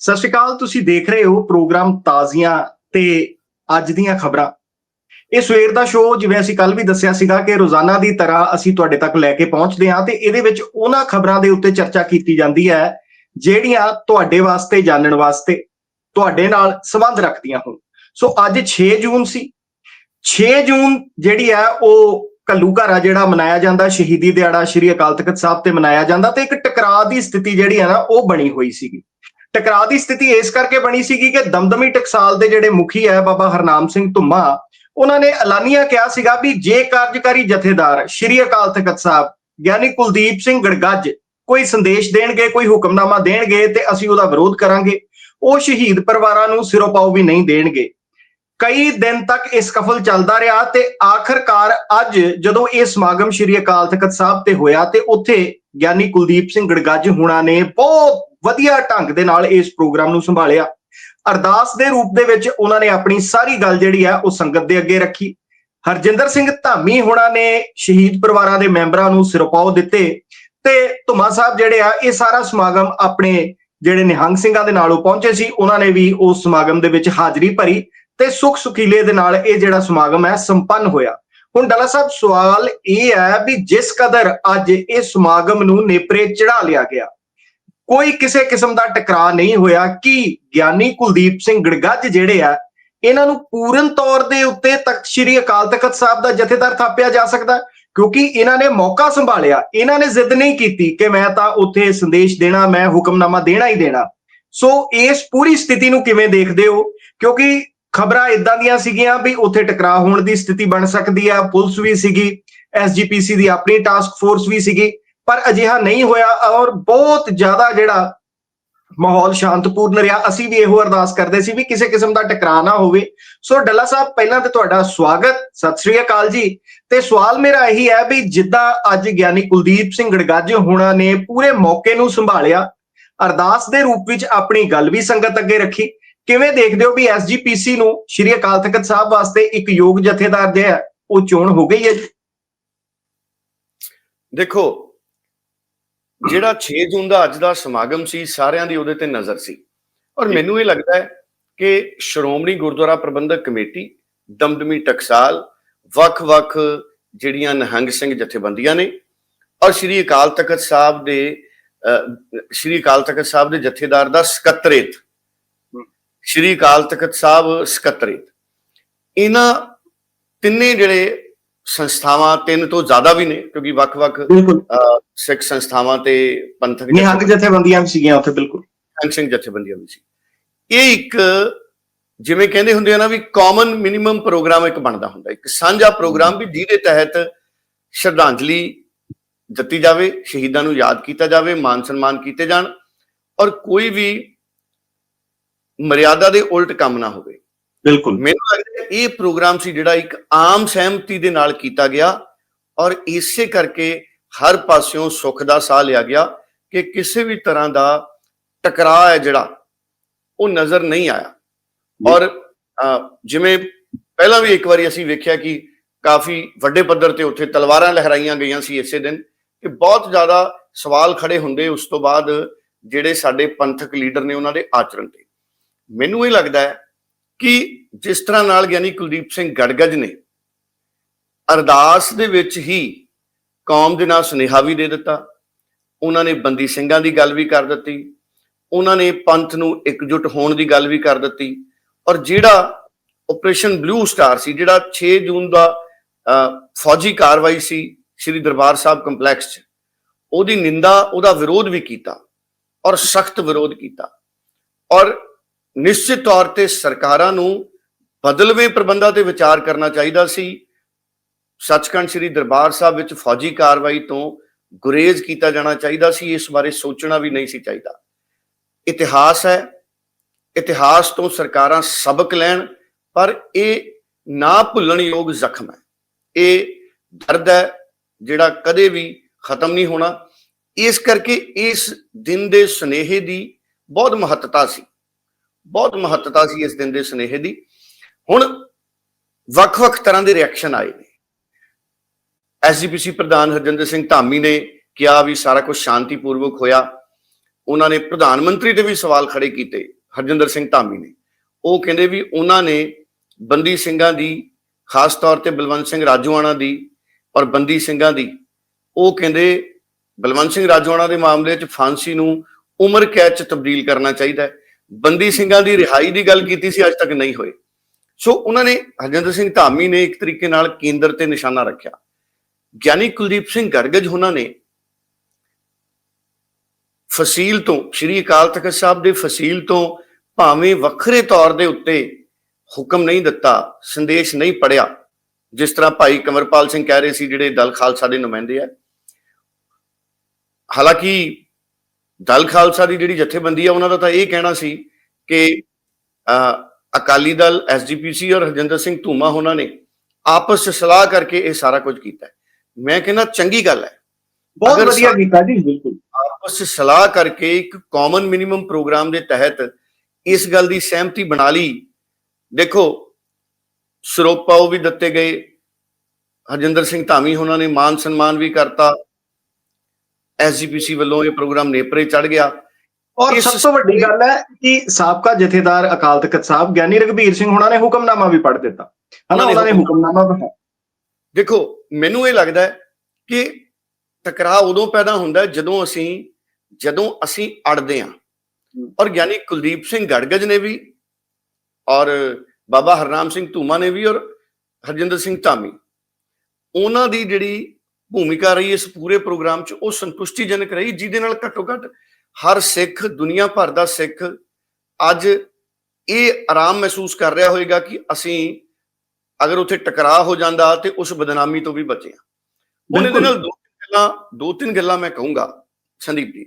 ਸਤਿ ਸ਼੍ਰੀ ਅਕਾਲ, ਤੁਸੀਂ ਦੇਖ ਰਹੇ ਹੋ ਪ੍ਰੋਗਰਾਮ ਤਾਜ਼ੀਆਂ ਤੇ ਅੱਜ ਦੀਆਂ ਖਬਰਾਂ। ਇਹ ਸਵੇਰ ਦਾ ਸ਼ੋਅ ਜਿਵੇਂ ਅਸੀਂ ਕੱਲ ਵੀ ਦੱਸਿਆ ਸੀਗਾ ਕਿ ਰੋਜ਼ਾਨਾ ਦੀ ਤਰ੍ਹਾਂ ਅਸੀਂ ਤੁਹਾਡੇ ਤੱਕ ਲੈ ਕੇ ਪਹੁੰਚਦੇ ਹਾਂ ਤੇ ਇਹਦੇ ਵਿੱਚ ਉਹਨਾਂ ਖਬਰਾਂ ਦੇ ਉੱਤੇ ਚਰਚਾ ਕੀਤੀ ਜਾਂਦੀ ਹੈ, ਜਿਹੜੀਆਂ ਤੁਹਾਡੇ ਵਾਸਤੇ, ਜਾਣਨ ਵਾਸਤੇ ਤੁਹਾਡੇ ਨਾਲ ਸੰਬੰਧ ਰੱਖਦੀਆਂ ਹੋਣ। ਸੋ ਅੱਜ 6 ਜੂਨ ਸੀ। 6 ਜੂਨ ਜਿਹੜੀ ਹੈ, ਉਹ ਕੱਲੂਘਾਰਾ ਜਿਹੜਾ ਮਨਾਇਆ ਜਾਂਦਾ, ਸ਼ਹੀਦੀ ਦਿਹਾੜਾ ਸ਼੍ਰੀ ਅਕਾਲ ਤਖਤ ਸਾਹਿਬ ਤੇ ਮਨਾਇਆ ਜਾਂਦਾ ਤੇ ਇੱਕ ਟਕਰਾਅ ਦੀ ਸਥਿਤੀ ਜਿਹੜੀ ਹੈ ਨਾ, ਉਹ ਬਣੀ ਹੋਈ ਸੀਗੀ। ਟਕਰਾਅ ਦੀ ਸਥਿਤੀ ਇਸ ਕਰਕੇ ਬਣੀ ਸੀਗੀ ਕਿ ਦਮਦਮੀ ਟਕਸਾਲ ਦੇ ਜਿਹੜੇ ਮੁਖੀ ਹੈ ਬਾਬਾ ਹਰਨਾਮ ਸਿੰਘ ਧੁੰਮਾ, ਉਹਨਾਂ ਨੇ ਐਲਾਨੀਆ ਕਿਹਾ ਸੀਗਾ ਵੀ ਜੇ ਕਾਰਜਕਾਰੀ ਜਥੇਦਾਰ ਸ਼੍ਰੀ ਅਕਾਲ ਤਖਤ ਸਾਹਿਬ ਗਿਆਨੀ ਕੁਲਦੀਪ ਸਿੰਘ ਗੜਗੱਜ, ਕੋਈ ਸੰਦੇਸ਼ ਦੇਣਗੇ, ਕੋਈ ਹੁਕਮਨਾਮਾ ਦੇਣਗੇ ਤੇ ਅਸੀਂ ਉਹਦਾ ਵਿਰੋਧ ਕਰਾਂਗੇ, ਉਹ ਸ਼ਹੀਦ ਪਰਿਵਾਰਾਂ ਨੂੰ ਸਿਰੋਂ ਪਾਉ ਵੀ ਨਹੀਂ ਦੇਣਗੇ। ਕਈ ਦਿਨ ਤੱਕ ਇਸ ਕਫਲ ਚੱਲਦਾ ਰਿਹਾ ਤੇ ਆਖਰਕਾਰ ਅੱਜ ਜਦੋਂ ਇਹ ਸਮਾਗਮ ਸ਼੍ਰੀ ਅਕਾਲ ਤਖਤ ਸਾਹਿਬ ਤੇ ਹੋਇਆ ਤੇ ਉੱਥੇ ਗਿਆਨੀ ਕੁਲਦੀਪ ਸਿੰਘ ਗੜਗੱਜ ਹੁਣਾਂ ਨੇ ਬਹੁਤ ਵਧੀਆ ਢੰਗ ਦੇ ਨਾਲ ਇਸ ਪ੍ਰੋਗਰਾਮ ਨੂੰ ਸੰਭਾਲਿਆ। ਅਰਦਾਸ ਦੇ ਰੂਪ ਦੇ ਵਿੱਚ ਉਹਨਾਂ ਨੇ ਆਪਣੀ ਸਾਰੀ ਗੱਲ ਜਿਹੜੀ ਆ ਉਹ ਸੰਗਤ ਦੇ ਅੱਗੇ ਰੱਖੀ। ਹਰਜਿੰਦਰ ਸਿੰਘ ਧਾਮੀ ਹੋਣਾ ਨੇ ਸ਼ਹੀਦ ਪਰਿਵਾਰਾਂ ਦੇ ਮੈਂਬਰਾਂ ਨੂੰ ਸਿਰਪਾਉ ਦਿੱਤੇ ਤੇ ਧੁਮਾ ਸਾਹਿਬ ਜਿਹੜੇ ਆ, ਇਹ ਸਾਰਾ ਸਮਾਗਮ ਆਪਣੇ ਜਿਹੜੇ ਨਿਹੰਗ ਸਿੰਘਾਂ ਦੇ ਨਾਲ ਉਹ ਪਹੁੰਚੇ ਸੀ, ਉਹਨਾਂ ਨੇ ਵੀ ਉਸ ਸਮਾਗਮ ਦੇ ਵਿੱਚ ਹਾਜ਼ਰੀ ਭਰੀ ਤੇ ਸੁਖ ਸੁਖੀਲੇ ਦੇ ਨਾਲ ਇਹ ਜਿਹੜਾ ਸਮਾਗਮ ਹੈ ਸੰਪੰਨ ਹੋਇਆ। ਹੁਣ ਡਾਲਾ ਸਾਹਿਬ, ਸਵਾਲ ਇਹ ਹੈ ਵੀ ਜਿਸ ਕਦਰ ਅੱਜ ਇਹ ਸਮਾਗਮ ਨੂੰ ਨੇਪਰੇ ਚੜਾ ਲਿਆ ਗਿਆ ਕੋਈ ਕਿਸੇ ਕਿਸਮ ਦਾ ਟਕਰਾਅ ਨਹੀਂ ਹੋਇਆ ਕਿ ਗਿਆਨੀ ਕੁਲਦੀਪ ਸਿੰਘ ਗੜਗੱਜ ਜਿਹੜੇ ਆ, ਇਹਨਾਂ ਨੂੰ ਪੂਰਨ ਤੌਰ ਦੇ ਉੱਤੇ ਤਖਤ ਸ੍ਰੀ ਅਕਾਲ ਤਖਤ ਸਾਹਿਬ ਦਾ ਜਥੇਦਾਰ ਥਾਪਿਆ ਜਾ ਸਕਦਾ, ਕਿਉਂਕਿ ਇਹਨਾਂ ਨੇ ਮੌਕਾ ਸੰਭਾਲਿਆ, ਇਹਨਾਂ ਨੇ ਜ਼ਿੱਦ ਨਹੀਂ ਕੀਤੀ ਕਿ ਮੈਂ ਤਾਂ ਉੱਥੇ ਸੰਦੇਸ਼ ਦੇਣਾ, ਮੈਂ ਹੁਕਮਨਾਮਾ ਦੇਣਾ ਹੀ ਦੇਣਾ। ਸੋ ਇਸ ਪੂਰੀ ਸਥਿਤੀ ਨੂੰ ਕਿਵੇਂ ਦੇਖਦੇ ਹੋ? ਕਿਉਂਕਿ ਖਬਰਾਂ ਇਦਾਂ ਦੀਆਂ ਸੀਗੀਆਂ ਵੀ ਉੱਥੇ ਟਕਰਾਅ ਹੋਣ ਦੀ ਸਥਿਤੀ ਬਣ ਸਕਦੀ ਆ, ਪੁਲਿਸ ਵੀ ਸੀਗੀ ਐਸਜੀਪੀਸੀ ਦੀ ਆਪਣੀ ਟਾਸਕ ਫੋਰਸ ਵੀ ਸੀਗੀ ਪਰ ਅਜਿਹਾ ਨਹੀਂ ਹੋਇਆ ਔਰ ਬਹੁਤ ਜ਼ਿਆਦਾ ਜਿਹੜਾ ਮਾਹੌਲ ਸ਼ਾਂਤਪੂਰਨ ਰਿਹਾ। ਅਸੀਂ ਵੀ ਇਹੋ ਅਰਦਾਸ ਕਰਦੇ ਸੀ ਵੀ ਕਿਸੇ ਕਿਸਮ ਦਾ ਟਕਰਾਅ ਨਾ ਹੋਵੇ। ਸੋ ਡੱਲਾ ਸਾਹਿਬ, ਪਹਿਲਾਂ ਤੇ ਤੁਹਾਡਾ ਸਵਾਗਤ। ਸਤਿ ਸ੍ਰੀ ਅਕਾਲ ਜੀ। ਤੇ ਸਵਾਲ ਮੇਰਾ ਇਹੀ ਹੈ ਵੀ ਜਿੱਦਾਂ ਅੱਜ ਗਿਆਨੀ ਕੁਲਦੀਪ ਸਿੰਘ ਗੜਗੱਜ ਹੋਣਾ ਨੇ ਪੂਰੇ ਮੌਕੇ ਨੂੰ ਸੰਭਾਲਿਆ, ਅਰਦਾਸ ਦੇ ਰੂਪ ਵਿੱਚ ਆਪਣੀ ਗੱਲ ਵੀ ਸੰਗਤ ਅੱਗੇ ਰੱਖੀ। ਕਿਵੇਂ ਦੇਖਦੇ ਹੋ ਵੀ ਐਸਜੀਪੀਸੀ ਨੂੰ ਸ਼੍ਰੀ ਅਕਾਲ ਤਖਤ ਸਾਹਿਬ ਵਾਸਤੇ ਇੱਕ ਯੋਗ ਜਥੇਦਾਰ ਦੇ ਉਹ ਚੋਣ ਹੋ ਗਈ ਹੈ ਦੇਖੋ ਜਿਹੜਾ 6 ਜੂਨ ਦਾ ਅੱਜ ਦਾ ਸਮਾਗਮ ਸੀ ਸਾਰਿਆਂ ਦੀ ਉਹਦੇ ਤੇ ਨਜ਼ਰ ਸੀ। ਔਰ ਮੈਨੂੰ ਇਹ ਲੱਗਦਾ ਹੈ ਕਿ ਸ਼੍ਰੋਮਣੀ ਗੁਰਦੁਆਰਾ ਪ੍ਰਬੰਧਕ ਕਮੇਟੀ ਦਮਦਮੀ ਟਕਸਾਲ ਵੱਖ-ਵੱਖ ਜਿਹੜੀਆਂ ਨਿਹੰਗ ਸਿੰਘ ਜਥੇਬੰਦੀਆਂ ਨੇ ਔਰ ਸ਼੍ਰੀ ਅਕਾਲ ਤਖਤ ਸਾਹਿਬ ਦੇ ਸ਼੍ਰੀ ਅਕਾਲ ਤਖਤ ਸਾਹਿਬ ਦੇ ਜਥੇਦਾਰ ਦਾ ਸਕੱਤਰੇਤ। ਸ਼੍ਰੀ ਅਕਾਲ ਤਖਤ ਸਾਹਿਬ ਸਕੱਤਰੇਤ। ਇਹਨਾਂ ਤਿੰਨੇ ਜਿਹੜੇ ਸੰਸਥਾਵਾਂ ਤਿੰਨ ਤੋਂ ਜ਼ਿਆਦਾ ਵੀ ਨੇ ਕਿਉਂਕਿ ਵੱਖ-ਵੱਖ ਸਿੱਖ ਸੰਸਥਾਵਾਂ ਤੇ ਪੰਥਕ ਨਿਹੰਗ ਜਥੇਬੰਦੀਆਂ ਵੀ ਸੀਗੀਆਂ ਉੱਥੇ ਬਿਲਕੁਲ। ਨਿਹੰਗ ਸਿੰਘ ਜਥੇਬੰਦੀਆਂ ਵੀ ਸੀ। ਇਹ ਇੱਕ ਜਿਵੇਂ ਕਹਿੰਦੇ ਹੁੰਦੇ ਆ ਨਾ ਵੀ ਕਾਮਨ ਮਿਨੀਮਮ ਪ੍ਰੋਗਰਾਮ ਇੱਕ ਬਣਦਾ ਹੁੰਦਾ। ਇੱਕ ਸਾਂਝਾ ਪ੍ਰੋਗਰਾਮ ਵੀ ਜਿਹਦੇ ਤਹਿਤ ਸ਼ਰਧਾਂਜਲੀ ਦਿੱਤੀ ਜਾਵੇ ਸ਼ਹੀਦਾਂ ਨੂੰ ਯਾਦ ਕੀਤਾ ਜਾਵੇ ਮਾਨ ਸਨਮਾਨ ਕੀਤੇ ਜਾਣ ਔਰ ਕੋਈ ਵੀ ਮਰਿਆਦਾ ਦੇ ਉਲਟ ਕੰਮ ਨਾ ਹੋਵੇ। ਬਿਲਕੁਲ। ਮੈਨੂੰ ਲੱਗਦਾ ਇਹ ਪ੍ਰੋਗਰਾਮ ਸੀ ਜਿਹੜਾ ਇੱਕ ਆਮ ਸਹਿਮਤੀ ਦੇ ਨਾਲ ਕੀਤਾ ਗਿਆ ਔਰ ਇਸੇ ਕਰਕੇ ਹਰ ਪਾਸਿਓਂ ਸੁੱਖ ਦਾ ਸਾਹ ਲਿਆ ਗਿਆ ਕਿ ਕਿਸੇ ਵੀ ਤਰ੍ਹਾਂ ਦਾ ਟਕਰਾਅ ਹੈ ਜਿਹੜਾ ਉਹ ਨਜ਼ਰ ਨਹੀਂ ਆਇਆ। ਔਰ ਜਿਵੇਂ ਪਹਿਲਾਂ ਵੀ ਇੱਕ ਵਾਰੀ ਅਸੀਂ ਵੇਖਿਆ ਕਿ ਕਾਫੀ ਵੱਡੇ ਪੱਧਰ ਤੇ ਉੱਥੇ ਤਲਵਾਰਾਂ ਲਹਿਰਾਈਆਂ ਗਈਆਂ ਸੀ ਇਸੇ ਦਿਨ ਕਿ ਬਹੁਤ ਜ਼ਿਆਦਾ ਸਵਾਲ ਖੜੇ ਹੁੰਦੇ ਉਸ ਤੋਂ ਬਾਅਦ ਜਿਹੜੇ ਸਾਡੇ ਪੰਥਕ ਲੀਡਰ ਨੇ ਉਹਨਾਂ ਦੇ ਆਚਰਣ ਤੇ। ਮੈਨੂੰ ਇਹ ਲੱਗਦਾ ਹੈ ਕਿ ਜਿਸ ਤਰ੍ਹਾਂ ਨਾਲ ਗਿਆਨੀ ਕੁਲਦੀਪ ਸਿੰਘ ਗੜਗੜ ਨੇ ਅਰਦਾਸ ਦੇ ਵਿੱਚ ਹੀ ਕੌਮ ਦੇ ਨਾਲ ਸੁਨੇਹਾ ਵੀ ਦੇ ਦਿੱਤਾ, ਉਹਨਾਂ ਨੇ ਬੰਦੀ ਸਿੰਘਾਂ ਦੀ ਗੱਲ ਵੀ ਕਰ ਦਿੱਤੀ, ਉਹਨਾਂ ਨੇ ਪੰਥ ਨੂੰ ਇਕਜੁੱਟ ਹੋਣ ਦੀ ਗੱਲ ਵੀ ਕਰ ਦਿੱਤੀ ਔਰ ਜਿਹੜਾ ਆਪਰੇਸ਼ਨ ਬਲੂ ਸਟਾਰ ਸੀ, ਜਿਹੜਾ 6 ਜੂਨ ਦਾ ਫੌਜੀ ਕਾਰਵਾਈ ਸੀ ਸ੍ਰੀ ਦਰਬਾਰ ਸਾਹਿਬ ਕੰਪਲੈਕਸ 'ਚ, ਉਹਦੀ ਨਿੰਦਾ, ਉਹਦਾ ਵਿਰੋਧ ਵੀ ਕੀਤਾ ਔਰ ਸਖਤ ਵਿਰੋਧ ਕੀਤਾ ਔਰ ਨਿਸ਼ਚਿਤ ਤੌਰ ਤੇ ਸਰਕਾਰਾਂ ਨੂੰ ਬਦਲਵੇਂ ਪ੍ਰਬੰਧਾਂ ਤੇ ਵਿਚਾਰ ਕਰਨਾ ਚਾਹੀਦਾ ਸੀ। ਸੱਚਖੰਡ ਸ੍ਰੀ ਦਰਬਾਰ ਸਾਹਿਬ ਵਿੱਚ ਫੌਜੀ ਕਾਰਵਾਈ ਤੋਂ ਗੁਰੇਜ਼ ਕੀਤਾ ਜਾਣਾ ਚਾਹੀਦਾ ਸੀ, ਇਸ ਬਾਰੇ ਸੋਚਣਾ ਵੀ ਨਹੀਂ ਸੀ ਚਾਹੀਦਾ। ਇਤਿਹਾਸ ਹੈ, ਇਤਿਹਾਸ ਤੋਂ ਸਰਕਾਰਾਂ ਸਬਕ ਲੈਣ, ਪਰ ਇਹ ਨਾ ਭੁੱਲਣ ਯੋਗ ਜ਼ਖਮ ਹੈ। ਇਹ ਦਰਦ ਹੈ ਜਿਹੜਾ ਕਦੇ ਵੀ ਖਤਮ ਨਹੀਂ ਹੋਣਾ। ਇਸ ਕਰਕੇ ਇਸ ਦਿਨ ਦੇ ਸੁਨੇਹੇ ਦੀ ਬਹੁਤ ਮਹੱਤਤਾ ਸੀ। ਬਹੁਤ ਮਹੱਤਤਾ ਸੀ ਇਸ ਦਿਨ ਦੇ ਸੁਨੇਹੇ ਦੀ। ਹੁਣ ਵੱਖ-ਵੱਖ ਤਰ੍ਹਾਂ ਦੇ ਰਿਐਕਸ਼ਨ ਆਏ ਨੇ। ਐਸਜੀਪੀਸੀ ਪ੍ਰਧਾਨ ਹਰਜਿੰਦਰ ਸਿੰਘ ਧਾਮੀ ਨੇ ਕਿਹਾ ਵੀ ਸਾਰਾ ਕੁਝ ਸ਼ਾਂਤੀਪੂਰਵਕ ਹੋਇਆ। ਉਹਨਾਂ ਨੇ ਪ੍ਰਧਾਨ ਮੰਤਰੀ ਦੇ ਵੀ ਸਵਾਲ ਖੜੇ ਕੀਤੇ, ਹਰਜਿੰਦਰ ਸਿੰਘ ਧਾਮੀ ਨੇ। ਉਹ ਕਹਿੰਦੇ ਵੀ ਉਹਨਾਂ ਨੇ ਬੰਦੀ ਸਿੰਘਾਂ ਦੀ, ਖਾਸ ਤੌਰ ਤੇ ਬਲਵੰਤ ਸਿੰਘ ਰਾਜੂਆਣਾ ਦੀ ਔਰ ਬੰਦੀ ਸਿੰਘਾਂ ਦੀ, ਉਹ ਕਹਿੰਦੇ ਬਲਵੰਤ ਸਿੰਘ ਰਾਜੂਆਣਾ ਦੇ ਮਾਮਲੇ 'ਚ ਫਾਂਸੀ ਨੂੰ ਉਮਰ ਕੈਦ 'ਚ ਤਬਦੀਲ ਕਰਨਾ ਚਾਹੀਦਾ ਹੈ। ਬੰਦੀ ਸਿੰਘਾਂ ਦੀ ਰਿਹਾਈ ਦੀ ਗੱਲ ਕੀਤੀ ਸੀ, ਅੱਜ ਤੱਕ ਨਹੀਂ ਹੋਏ ਸੋ ਉਹਨਾਂ ਨੇ ਹਰਜਿੰਦਰ ਸਿੰਘ ਧਾਮੀ ਨੇ ਇੱਕ ਤਰੀਕੇ ਨਾਲ ਕੇਂਦਰ ਤੇ ਨਿਸ਼ਾਨਾ ਰੱਖਿਆ। ਗਿਆਨੀ ਕੁਲਦੀਪ ਸਿੰਘ ਗਰਗਜ ਉਹਨਾਂ ਨੇ ਫਸੀਲ ਤੋਂ, ਸ਼੍ਰੀ ਅਕਾਲ ਤਖਤ ਸਾਹਿਬ ਦੇ ਫਸੀਲ ਤੋਂ ਭਾਵੇਂ ਵੱਖਰੇ ਤੌਰ ਦੇ ਉੱਤੇ ਹੁਕਮ ਨਹੀਂ ਦਿੱਤਾ, ਸੰਦੇਸ਼ ਨਹੀਂ ਪੜਿਆ ਜਿਸ ਤਰ੍ਹਾਂ ਭਾਈ ਕਮਰਪਾਲ ਸਿੰਘ ਕਹਿ ਰਹੇ ਸੀ, ਜਿਹੜੇ ਦਲ ਖਾਲਸਾ ਦੇ ਨੁਮਾਇੰਦੇ ਆ। ਹਾਲਾਂਕਿ ਦਲ ਖਾਲਸਾ ਦੀ ਜਿਹੜੀ ਜਥੇਬੰਦੀ ਆ ਉਹਨਾਂ ਦਾ ਤਾਂ ਇਹ ਕਹਿਣਾ ਸੀ ਕਿ ਅਕਾਲੀ ਦਲ ਐਸਜੀਪੀਸੀ ਔਰ ਹਰਜਿੰਦਰ ਸਿੰਘ ਧੂਮਾ ਉਹਨਾਂ ਨੇ ਆਪਸ ਵਿੱਚ ਸਲਾਹ ਕਰਕੇ ਇਹ ਸਾਰਾ ਕੁਝ ਕੀਤਾ। ਮੈਂ ਕਹਿੰਦਾ ਚੰਗੀ ਗੱਲ ਹੈ। ਬਹੁਤ ਵਧੀਆ ਕੀਤਾ ਜੀ ਬਿਲਕੁਲ। ਆਪਸ ਵਿੱਚ ਸਲਾਹ ਕਰਕੇ ਇੱਕ ਕਾਮਨ ਮਿਨੀਮਮ ਪ੍ਰੋਗਰਾਮ ਦੇ ਤਹਿਤ ਇਸ ਗੱਲ ਦੀ ਸਹਿਮਤੀ ਬਣਾ ਲਈ। ਦੇਖੋ ਸਰੋਪਾ ਉਹ ਵੀ ਦਿੱਤੇ ਗਏ। ਹਰਜਿੰਦਰ ਸਿੰਘ ਧਾਮੀ ਉਹਨਾਂ ਨੇ ਮਾਨ ਸਨਮਾਨ ਵੀ ਕਰਤਾ। ਐਸਜੀਪੀਸੀ ਵੱਲੋਂ ਇਹ ਪ੍ਰੋਗਰਾਮ ਨੇਪਰੇ ਚੜ ਗਿਆ। ਔਰ ਸਭ ਤੋਂ ਵੱਡੀ ਗੱਲ ਹੈ ਕਿ ਸਾਬਕਾ ਜਥੇਦਾਰ ਅਕਾਲ ਤਖਤ ਸਾਹਿਬ ਗਿਆਨੀ ਰਗਵੀਰ ਸਿੰਘ ਹੁਣਾਂ ਨੇ ਹੁਕਮਨਾਮਾ ਵੀ ਪੜ੍ਹ ਦਿੱਤਾ। ਹਨਾ ਉਹਨਾਂ ਨੇ ਹੁਕਮਨਾਮਾ ਪੜ੍ਹਿਆ ਦੇਖੋ ਮੈਨੂੰ ਇਹ ਲੱਗਦਾ ਹੈ ਕਿ ਟਕਰਾਅ ਉਦੋਂ ਪੈਦਾ ਹੁੰਦਾ ਜਦੋਂ ਅਸੀਂ ਜਦੋਂ ਅਸੀਂ ਅੜਦੇ ਹਾਂ। ਔਰ ਗਿਆਨੀ ਕੁਲਦੀਪ ਸਿੰਘ ਗੜਗੜ ਨੇ ਵੀ ਔਰ ਬਾਬਾ ਹਰਨਾਮ ਸਿੰਘ ਧੂਮਾ ਨੇ ਵੀ ਔਰ ਹਰਜਿੰਦਰ ਸਿੰਘ ਧਾਮੀ। ਉਹਨਾਂ ਦੀ ਜਿਹੜੀ ਭੂਮਿਕਾ ਰਹੀ ਇਸ ਪੂਰੇ ਪ੍ਰੋਗਰਾਮ 'ਚ ਉਹ ਸੰਤੁਸ਼ਟੀਜਨਕ ਰਹੀ ਜਿਹਦੇ ਨਾਲ ਘੱਟੋ ਘੱਟ ਹਰ ਸਿੱਖ ਦੁਨੀਆ ਭਰ ਦਾ ਸਿੱਖ ਅੱਜ ਇਹ ਆਰਾਮ ਮਹਿਸੂਸ ਕਰ ਰਿਹਾ ਹੋਵੇਗਾ ਕਿ ਅਸੀਂ ਅਗਰ ਉੱਥੇ ਟਕਰਾਅ ਹੋ ਜਾਂਦਾ ਤੇ ਉਸ ਬਦਨਾਮੀ ਤੋਂ ਵੀ ਬਚੇ ਹੁਣ ਇਹਦੇ ਬਿਲਕੁਲ। ਨਾਲ ਦੋ ਗੱਲਾਂ ਦੋ ਤਿੰਨ ਗੱਲਾਂ ਮੈਂ ਕਹੂੰਗਾ ਸੰਦੀਪ ਜੀ।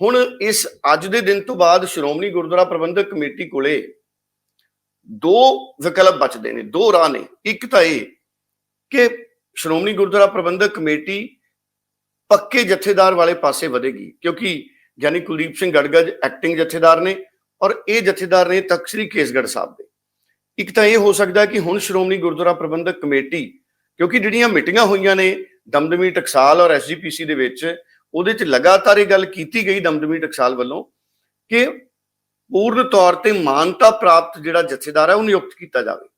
ਹੁਣ ਇਸ ਅੱਜ ਦੇ ਦਿਨ ਤੋਂ ਬਾਅਦ ਸ਼੍ਰੋਮਣੀ ਗੁਰਦੁਆਰਾ ਪ੍ਰਬੰਧਕ ਕਮੇਟੀ ਕੋਲੇ ਦੋ ਵਿਕਲਪ ਬਚਦੇ ਨੇ ਦੋ ਰਾਹ ਨੇ। ਇੱਕ ਤਾਂ ਇਹ ਕਿ ਸ਼੍ਰੋਮਣੀ ਗੁਰਦੁਆਰਾ ਪ੍ਰਬੰਧਕ ਕਮੇਟੀ ਪੱਕੇ ਜਥੇਦਾਰ ਵਾਲੇ ਪਾਸੇ ਵਧੇਗੀ, ਕਿਉਂਕਿ ਗਿਆਨੀ ਕੁਲਦੀਪ ਸਿੰਘ ਗੜਗੜ ਐਕਟਿੰਗ ਜਥੇਦਾਰ ਨੇ ਔਰ ਇਹ ਜਥੇਦਾਰ ਨੇ ਤਖ਼ਤ ਸ੍ਰੀ ਕੇਸਗੜ੍ਹ ਸਾਹਿਬ ਦੇ। ਇੱਕ ਤਾਂ ਇਹ ਹੋ ਸਕਦਾ ਕਿ ਹੁਣ ਸ਼੍ਰੋਮਣੀ ਗੁਰਦੁਆਰਾ ਪ੍ਰਬੰਧਕ ਕਮੇਟੀ, ਕਿਉਂਕਿ ਜਿਹੜੀਆਂ ਮੀਟਿੰਗਾਂ ਹੋਈਆਂ ਨੇ ਦਮਦਮੀ ਟਕਸਾਲ ਔਰ ਐਸਜੀਪੀਸੀ ਦੇ ਵਿੱਚ, ਉਹਦੇ 'ਚ ਲਗਾਤਾਰ ਇਹ ਗੱਲ ਕੀਤੀ ਗਈ ਦਮਦਮੀ ਟਕਸਾਲ ਵੱਲੋਂ ਕਿ ਪੂਰਨ ਤੌਰ ਤੇ ਮਾਨਤਾ ਪ੍ਰਾਪਤ ਜਿਹੜਾ ਜਥੇਦਾਰ ਹੈ ਉਹ ਨਿਯੁਕਤ ਕੀਤਾ ਜਾਵੇ।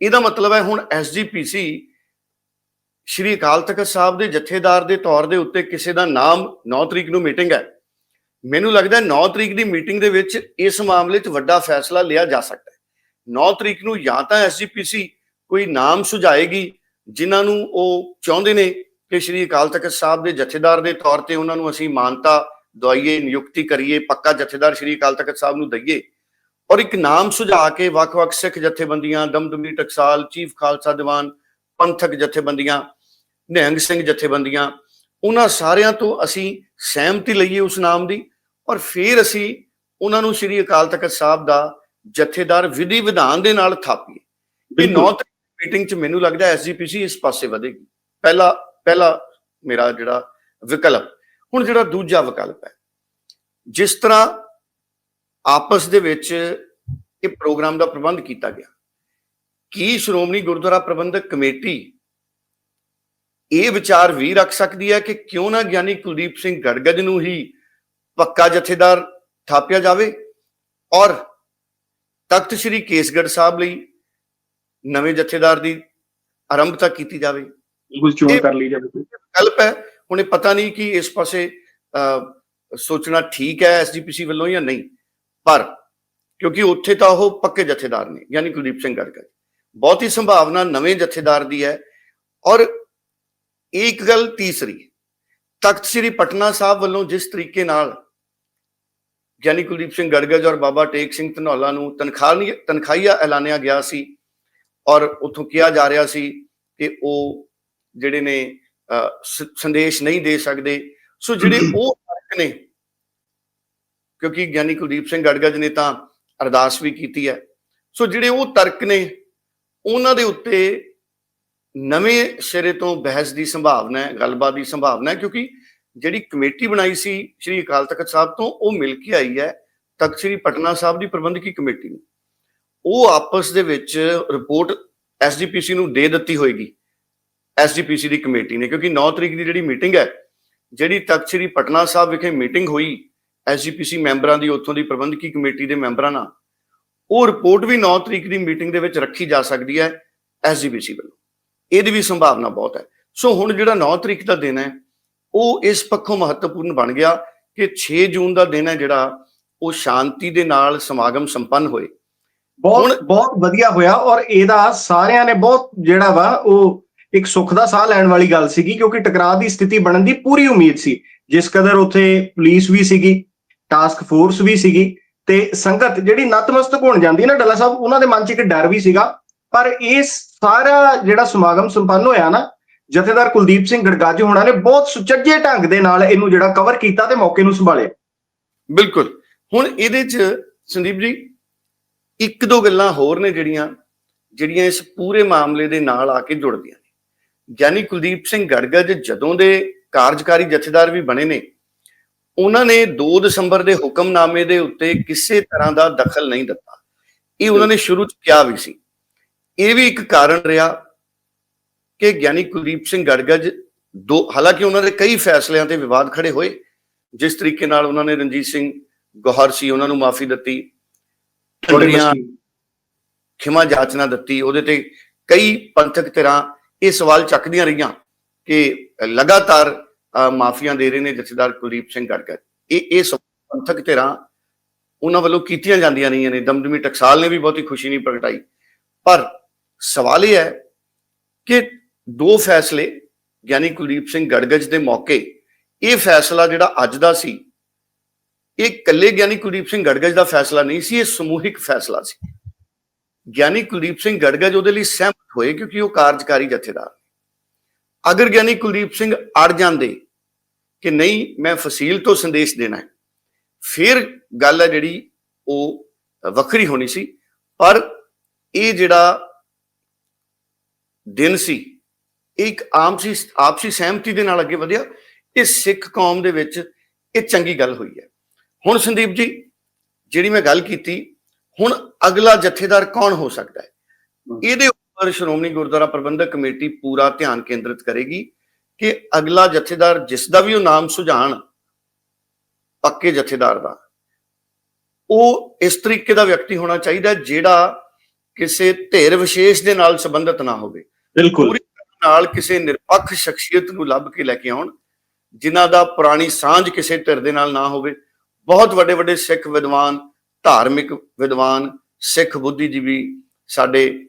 ਇਹਦਾ ਮਤਲਬ ਹੈ ਹੁਣ ਐਸਜੀਪੀਸੀ ਸ਼੍ਰੀ ਅਕਾਲ ਤਖਤ ਸਾਹਿਬ ਦੇ ਜਥੇਦਾਰ ਦੇ ਤੌਰ ਦੇ ਉੱਤੇ ਕਿਸੇ ਦਾ ਨਾਮ 9 ਤਰੀਕ ਨੂੰ ਮੀਟਿੰਗ ਹੈ। ਮੈਨੂੰ ਲੱਗਦਾ ਹੈ 9 ਤਰੀਕ ਦੀ ਮੀਟਿੰਗ ਦੇ ਵਿੱਚ ਇਸ ਮਾਮਲੇ 'ਚ ਵੱਡਾ ਫੈਸਲਾ ਲਿਆ ਜਾ ਸਕਦਾ ਹੈ। 9 ਤਰੀਕ ਨੂੰ ਜਾਂ ਤਾਂ ਐਸਜੀਪੀਸੀ ਕੋਈ ਨਾਮ ਸੁਝਾਏਗੀ, ਜਿਨ੍ਹਾਂ ਨੂੰ ਉਹ ਚਾਹੁੰਦੇ ਨੇ ਕਿ ਸ਼੍ਰੀ ਅਕਾਲ ਤਖਤ ਸਾਹਿਬ ਦੇ ਜਥੇਦਾਰ ਦੇ ਤੌਰ ਤੇ ਉਹਨਾਂ ਨੂੰ ਅਸੀਂ ਮਾਨਤਾ ਦਵਾਈਏ, ਨਿਯੁਕਤੀ ਕਰੀਏ, ਪੱਕਾ ਜਥੇਦਾਰ ਸ਼੍ਰੀ ਅਕਾਲ ਤਖਤ ਸਾਹਿਬ ਨੂੰ ਦਈਏ। ਔਰ ਇੱਕ ਨਾਮ ਸੁਝਾ ਕੇ ਵੱਖ-ਵੱਖ ਸਿੱਖ ਜਥੇਬੰਦੀਆਂ, ਦਮਦਮੀ ਟਕਸਾਲ, ਚੀਫ ਖਾਲਸਾ ਦੀਵਾਨ, ਪੰਥਕ ਜਥੇਬੰਦੀਆਂ ਨਿਹੰਗ ਸਿੰਘ ਜਥੇਬੰਦੀਆਂ ਉਹਨਾਂ ਸਾਰਿਆਂ ਤੋਂ ਅਸੀਂ ਸਹਿਮਤੀ ਲਈਏ ਉਸ ਨਾਮ ਦੀ ਔਰ ਫਿਰ ਅਸੀਂ ਉਹਨਾਂ ਨੂੰ ਸ਼੍ਰੀ ਅਕਾਲ ਤਖਤ ਸਾਹਿਬ ਦਾ ਜਥੇਦਾਰ ਵਿਧੀ ਵਿਧਾਨ ਦੇ ਨਾਲ ਥਾਪੀਏ। ਇਹ 9 ਤਰੀਕ ਮੀਟਿੰਗ ਚ ਮੈਨੂੰ ਲੱਗਦਾ ਐਸਜੀਪੀਸੀ ਇਸ ਪਾਸੇ ਵਧੇਗੀ। ਪਹਿਲਾ ਪਹਿਲਾ ਮੇਰਾ ਜਿਹੜਾ ਵਿਕਲਪ। ਹੁਣ ਜਿਹੜਾ ਦੂਜਾ ਵਿਕਲਪ ਹੈ ਜਿਸ ਤਰ੍ਹਾਂ ਆਪਸ ਦੇ ਵਿੱਚ ਇਹ ਪ੍ਰੋਗਰਾਮ ਦਾ ਪ੍ਰਬੰਧ ਕੀਤਾ ਗਿਆ ਕੀ ਸ਼੍ਰੋਮਣੀ ਗੁਰਦੁਆਰਾ ਪ੍ਰਬੰਧਕ ਕਮੇਟੀ ਇਹ ਵਿਚਾਰ ਵੀ ਰੱਖ ਸਕਦੀ ਹੈ ਕਿ ਕਿਉਂ ਨਾ ਗਿਆਨੀ ਕੁਲਦੀਪ ਸਿੰਘ ਗੜਗੜ ਨੂੰ ਹੀ ਪੱਕਾ ਜਥੇਦਾਰ ਥਾਪਿਆ ਜਾਵੇ ਔਰ ਤਖਤ ਸ੍ਰੀ ਕੇਸਗੜ੍ਹ ਸਾਹਿਬ ਲਈ ਨਵੇਂ ਜਥੇਦਾਰ ਦੀ ਆਰੰਭਤਾ ਕੀਤੀ ਜਾਵੇ। ਬਿਲਕੁਲ ਚੋਣ ਕਰ ਲਈ ਜਾਵੇ। ਵਿਕਲਪ ਹੈ। ਹੁਣ ਇਹ ਪਤਾ ਨਹੀਂ ਕਿ ਇਸ ਪਾਸੇ ਸੋਚਣਾ ਠੀਕ ਹੈ ਐਸਜੀਪੀਸੀ ਵੱਲੋਂ ਜਾਂ ਨਹੀਂ। ਪਰ ਕਿਉਂਕਿ ਉੱਥੇ ਤਾਂ ਉਹ ਪੱਕੇ ਜਥੇਦਾਰ ਨੇ ਯਾਨੀ ਕੁਲਦੀਪ ਸਿੰਘ ਗੜਗੜ ਬਹੁਤੀ ਸੰਭਾਵਨਾ ਨਵੇਂ ਜਥੇਦਾਰ ਦੀ ਹੈ। ਔਰ ਇੱਕ ਗੱਲ ਤੀਸਰੀ ਤਖਤ ਸ੍ਰੀ ਪਟਨਾ ਸਾਹਿਬ ਵੱਲੋਂ ਜਿਸ ਤਰੀਕੇ ਨਾਲ ਗਿਆਨੀ ਕੁਲਦੀਪ ਸਿੰਘ ਗੜਗੜ ਔਰ ਬਾਬਾ ਟੇਕ ਸਿੰਘ ਧਨੌਲਾ ਨੂੰ ਤਨਖਾਹ ਤਨਖਾਹੀਆ ਐਲਾਨਿਆ ਗਿਆ ਸੀ ਔਰ ਉਥੋਂ ਕਿਹਾ ਜਾ ਰਿਹਾ ਸੀ ਕਿ ਉਹ ਜਿਹੜੇ ਨੇ ਸੰਦੇਸ਼ ਨਹੀਂ ਦੇ ਸਕਦੇ। ਸੋ ਜਿਹੜੇ ਉਹ ਫ਼ਰਕ ਨੇ ਕਿਉਂਕਿ ਗਿਆਨੀ ਕੁਲਦੀਪ ਸਿੰਘ ਗੜਗੜ ਨੇ ਤਾਂ ਅਰਦਾਸ ਵੀ ਕੀਤੀ ਹੈ। ਸੋ ਜਿਹੜੇ ਉਹ ਤਰਕ ਨੇ ਉਹਨਾਂ ਦੇ ਉੱਤੇ ਨਵੇਂ ਸਿਰੇ ਤੋਂ ਬਹਿਸ ਦੀ ਸੰਭਾਵਨਾ ਹੈ, ਗੱਲਬਾਤ ਦੀ ਸੰਭਾਵਨਾ ਹੈ, ਕਿਉਂਕਿ ਜਿਹੜੀ ਕਮੇਟੀ ਬਣਾਈ ਸੀ ਸ਼੍ਰੀ ਅਕਾਲ ਤਖਤ ਸਾਹਿਬ ਤੋਂ, ਉਹ ਮਿਲ ਕੇ ਆਈ ਹੈ ਤਖਤ ਸ੍ਰੀ ਪਟਨਾ ਸਾਹਿਬ ਦੀ ਪ੍ਰਬੰਧਕੀ ਕਮੇਟੀ ਨੂੰ। ਉਹ ਆਪਸ ਦੇ ਵਿੱਚ ਰਿਪੋਰਟ ਐਸਜੀਪੀਸੀ ਨੂੰ ਦੇ ਦਿੱਤੀ ਹੋਏਗੀ ਐਸਜੀਪੀਸੀ ਦੀ ਕਮੇਟੀ ਨੇ, ਕਿਉਂਕਿ 9 ਤਰੀਕ ਦੀ ਜਿਹੜੀ ਮੀਟਿੰਗ ਹੈ, ਜਿਹੜੀ ਤਖਤ ਸ੍ਰੀ ਪਟਨਾ ਸਾਹਿਬ ਵਿਖੇ ਮੀਟਿੰਗ ਹੋਈ ਐਸਜੀਪੀਸੀ ਮੈਂਬਰਾਂ ਦੀ, ਉੱਥੋਂ ਦੀ ਪ੍ਰਬੰਧਕੀ ਕਮੇਟੀ ਦੇ ਮੈਂਬਰਾਂ ਨਾਲ, ਉਹ ਰਿਪੋਰਟ ਵੀ 9 ਤਰੀਕ ਦੀ ਮੀਟਿੰਗ ਦੇ ਵਿੱਚ ਰੱਖੀ ਜਾ ਸਕਦੀ ਹੈ ਐਸਜੀਪੀਸੀ ਵੱਲੋਂ। ਇਹਦੀ ਵੀ ਸੰਭਾਵਨਾ ਬਹੁਤ ਹੈ। ਸੋ ਹੁਣ ਜਿਹੜਾ 9 ਤਰੀਕ ਦਾ ਦਿਨ ਹੈ ਉਹ ਇਸ ਪੱਖੋਂ ਮਹੱਤਵਪੂਰਨ ਬਣ ਗਿਆ ਕਿ 6 ਜੂਨ ਦਾ ਦਿਨ ਹੈ ਜਿਹੜਾ ਉਹ ਸ਼ਾਂਤੀ ਦੇ ਨਾਲ ਸਮਾਗਮ ਸੰਪੰਨ ਹੋਏ। ਬਹੁਤ ਬਹੁਤ ਵਧੀਆ ਹੋਇਆ ਔਰ ਇਹਦਾ ਸਾਰਿਆਂ ਨੇ ਬਹੁਤ ਜਿਹੜਾ ਵਾ ਉਹ ਇੱਕ ਸੁੱਖ ਦਾ ਸਾਹ ਲੈਣ ਵਾਲੀ ਗੱਲ ਸੀਗੀ ਕਿਉਂਕਿ ਟਕਰਾਅ ਦੀ ਸਥਿਤੀ ਬਣਨ ਦੀ ਪੂਰੀ ਉਮੀਦ ਸੀ। ਜਿਸ ਕਦਰ ਉੱਥੇ ਪੁਲਿਸ ਵੀ ਸੀਗੀ ਟਾਸਕ ਫੋਰਸ ਵੀ ਸੀਗੀ ਤੇ ਸੰਗਤ ਜਿਹੜੀ ਨਤਮਸਤਕ ਹੋਣ ਜਾਂਦੀ ਹੈ ਨਾ ਡੱਲਾ ਸਾਹਿਬ ਉਹਨਾਂ ਦੇ ਮਨ 'ਚ ਇੱਕ ਡਰ ਵੀ ਸੀਗਾ ਪਰ ਇਹ ਸਾਰਾ ਜਿਹੜਾ ਸਮਾਗਮ ਸੰਪੰਨ ਹੋਇਆ ਨਾ, ਜਥੇਦਾਰ ਕੁਲਦੀਪ ਸਿੰਘ ਗੜਗਾਜ ਹੋਣਾ ਨੇ ਬਹੁਤ ਸੁਚੱਜੇ ਢੰਗ ਦੇ ਨਾਲ ਇਹਨੂੰ ਜਿਹੜਾ ਕਵਰ ਕੀਤਾ ਤੇ ਮੌਕੇ ਨੂੰ ਸੰਭਾਲਿਆ। ਬਿਲਕੁਲ। ਹੁਣ ਇਹਦੇ ਚ ਸੰਦੀਪ ਜੀ, ਇੱਕ ਦੋ ਗੱਲਾਂ ਹੋਰ ਨੇ ਜਿਹੜੀਆਂ ਜਿਹੜੀਆਂ ਇਸ ਪੂਰੇ ਮਾਮਲੇ ਦੇ ਨਾਲ ਆ ਕੇ ਜੁੜਦੀਆਂ ਨੇ। ਗਿਆਨੀ ਕੁਲਦੀਪ ਸਿੰਘ ਗੜਗੜ ਜਦੋਂ ਦੇ ਕਾਰਜਕਾਰੀ ਜਥੇਦਾਰ ਵੀ ਬਣੇ ਨੇ, ਉਹਨਾਂ ਨੇ 2 ਦਸੰਬਰ ਦੇ ਹੁਕਮਨਾਮੇ ਦੇ ਉੱਤੇ ਕਿਸੇ ਤਰ੍ਹਾਂ ਦਾ ਦਖਲ ਨਹੀਂ ਦਿੱਤਾ। ਇਹ ਉਹਨਾਂ ਨੇ ਸ਼ੁਰੂ ਚ ਕਿਹਾ ਵੀ ਸੀ ਇਹ ਵੀ ਇੱਕ ਕਾਰਨ ਰਿਹਾ ਕਿ ਗਿਆਨੀ ਕੁਲਦੀਪ ਸਿੰਘ ਗੜਗੜ ਦੋ ਹਾਲਾਂਕਿ ਉਹਨਾਂ ਦੇ ਕਈ ਫੈਸਲਿਆਂ ਤੇ ਵਿਵਾਦ ਖੜੇ ਹੋਏ ਜਿਸ ਤਰੀਕੇ ਨਾਲ ਉਹਨਾਂ ਨੇ ਰਣਜੀਤ ਸਿੰਘ ਗੌਹਰ ਸੀ ਉਹਨਾਂ ਨੂੰ ਮਾਫੀ ਦਿੱਤੀ ਟੁੱਟੀਆਂ ਖਿਮਾ ਜਾਚਨਾ ਦਿੱਤੀ ਉਹਦੇ ਤੇ ਕਈ ਪੰਥਕ ਧਿਰਾਂ ਇਹ ਸਵਾਲ ਚੱਕਦੀਆਂ ਰਹੀਆਂ ਕਿ ਲਗਾਤਾਰ ਮਾਫੀਆਂ ਦੇ ਰਹੇ ਨੇ ਜਥੇਦਾਰ ਕੁਲਦੀਪ ਸਿੰਘ ਗੜਗੜ ਇਹ ਇਹ ਪੰਥਕ ਧਿਰਾਂ ਉਹਨਾਂ ਵੱਲੋਂ ਕੀਤੀਆਂ ਜਾਂਦੀਆਂ ਰਹੀਆਂ ਨੇ ਦਮਦਮੀ ਟਕਸਾਲ ਨੇ ਵੀ ਬਹੁਤੀ ਖੁਸ਼ੀ ਨਹੀਂ ਪ੍ਰਗਟਾਈ ਪਰ ਸਵਾਲ ਇਹ ਹੈ ਕਿ ਦੋ ਫੈਸਲੇ ਗਿਆਨੀ ਕੁਲਦੀਪ ਸਿੰਘ ਗੜਗੜ ਦੇ ਮੌਕੇ, ਇਹ ਫੈਸਲਾ ਜਿਹੜਾ ਅੱਜ ਦਾ ਸੀ, ਇਹ ਇਕੱਲੇ ਗਿਆਨੀ ਕੁਲਦੀਪ ਸਿੰਘ ਗੜਗੜ ਦਾ ਫੈਸਲਾ ਨਹੀਂ ਸੀ, ਇਹ ਸਮੂਹਿਕ ਫੈਸਲਾ ਸੀ। ਗਿਆਨੀ ਕੁਲਦੀਪ ਸਿੰਘ ਗੜਗੜ ਉਹਦੇ ਲਈ ਸਹਿਮਤ ਹੋਏ ਕਿਉਂਕਿ ਉਹ ਕਾਰਜਕਾਰੀ ਜਥੇਦਾਰ ਅਗਰ ਗਿਆਨੀ ਕੁਲਦੀਪ ਸਿੰਘ ਅੜ ਜਾਂਦੇ ਕਿ ਨਹੀਂ, ਮੈਂ ਫਸੀਲ ਤੋਂ ਸੰਦੇਸ਼ ਦੇਣਾ ਹੈ, ਫਿਰ ਗੱਲ ਹੈ ਜਿਹੜੀ ਉਹ ਵੱਖਰੀ ਹੋਣੀ ਸੀ, ਪਰ ਇਹ ਜਿਹੜਾ ਦਿਨ ਸੀ। ਇਹ ਇੱਕ ਆਮ ਸੀ ਆਪਸੀ ਸਹਿਮਤੀ ਦੇ ਨਾਲ ਅੱਗੇ ਵਧਿਆ। ਇਹ ਸਿੱਖ ਕੌਮ ਦੇ ਵਿੱਚ ਇਹ ਚੰਗੀ ਗੱਲ ਹੋਈ ਹੈ। ਹੁਣ ਸੰਦੀਪ ਜੀ ਜਿਹੜੀ ਮੈਂ ਗੱਲ ਕੀਤੀ ਹੁਣ ਅਗਲਾ ਜਥੇਦਾਰ ਕੌਣ ਹੋ ਸਕਦਾ ਹੈ? ਇਹਦੇ ਉੱਪਰ ਸ਼੍ਰੋਮਣੀ ਗੁਰਦੁਆਰਾ ਪ੍ਰਬੰਧਕ ਕਮੇਟੀ ਪੂਰਾ ਧਿਆਨ ਕੇਂਦਰਿਤ ਕਰੇਗੀ ਕਿ ਅਗਲਾ ਜਥੇਦਾਰ ਜਿਸ ਦਾ ਵੀ ਉਹ ਨਾਮ ਸੁਝਾਣ ਪੱਕੇ ਜਥੇਦਾਰ ਦਾ ਉਹ ਇਸ ਤਰੀਕੇ ਦਾ ਵਿਅਕਤੀ ਹੋਣਾ ਚਾਹੀਦਾ ਜਿਹੜਾ ਕਿਸੇ ਧਿਰ ਵਿਸ਼ੇਸ਼ ਦੇ ਨਾਲ ਸੰਬੰਧਿਤ ਨਾ ਹੋਵੇ। ਬਿਲਕੁਲ। ਨਾਲ ਕਿਸੇ ਨਿਰਪੱਖ ਸ਼ਖਸੀਅਤ ਨੂੰ ਲੱਭ ਕੇ ਲੈ ਕੇ ਆਉਣ ਜਿਨ੍ਹਾਂ ਦਾ ਪੁਰਾਣੀ ਸਾਂਝ ਕਿਸੇ ਧਿਰ ਦੇ ਨਾਲ ਨਾ ਹੋਵੇ। ਬਹੁਤ ਵੱਡੇ ਵੱਡੇ ਸਿੱਖ ਵਿਦਵਾਨ ਧਾਰਮਿਕ ਵਿਦਵਾਨ ਸਿੱਖ ਬੁੱਧੀਜੀਵੀ ਸਾਡੇ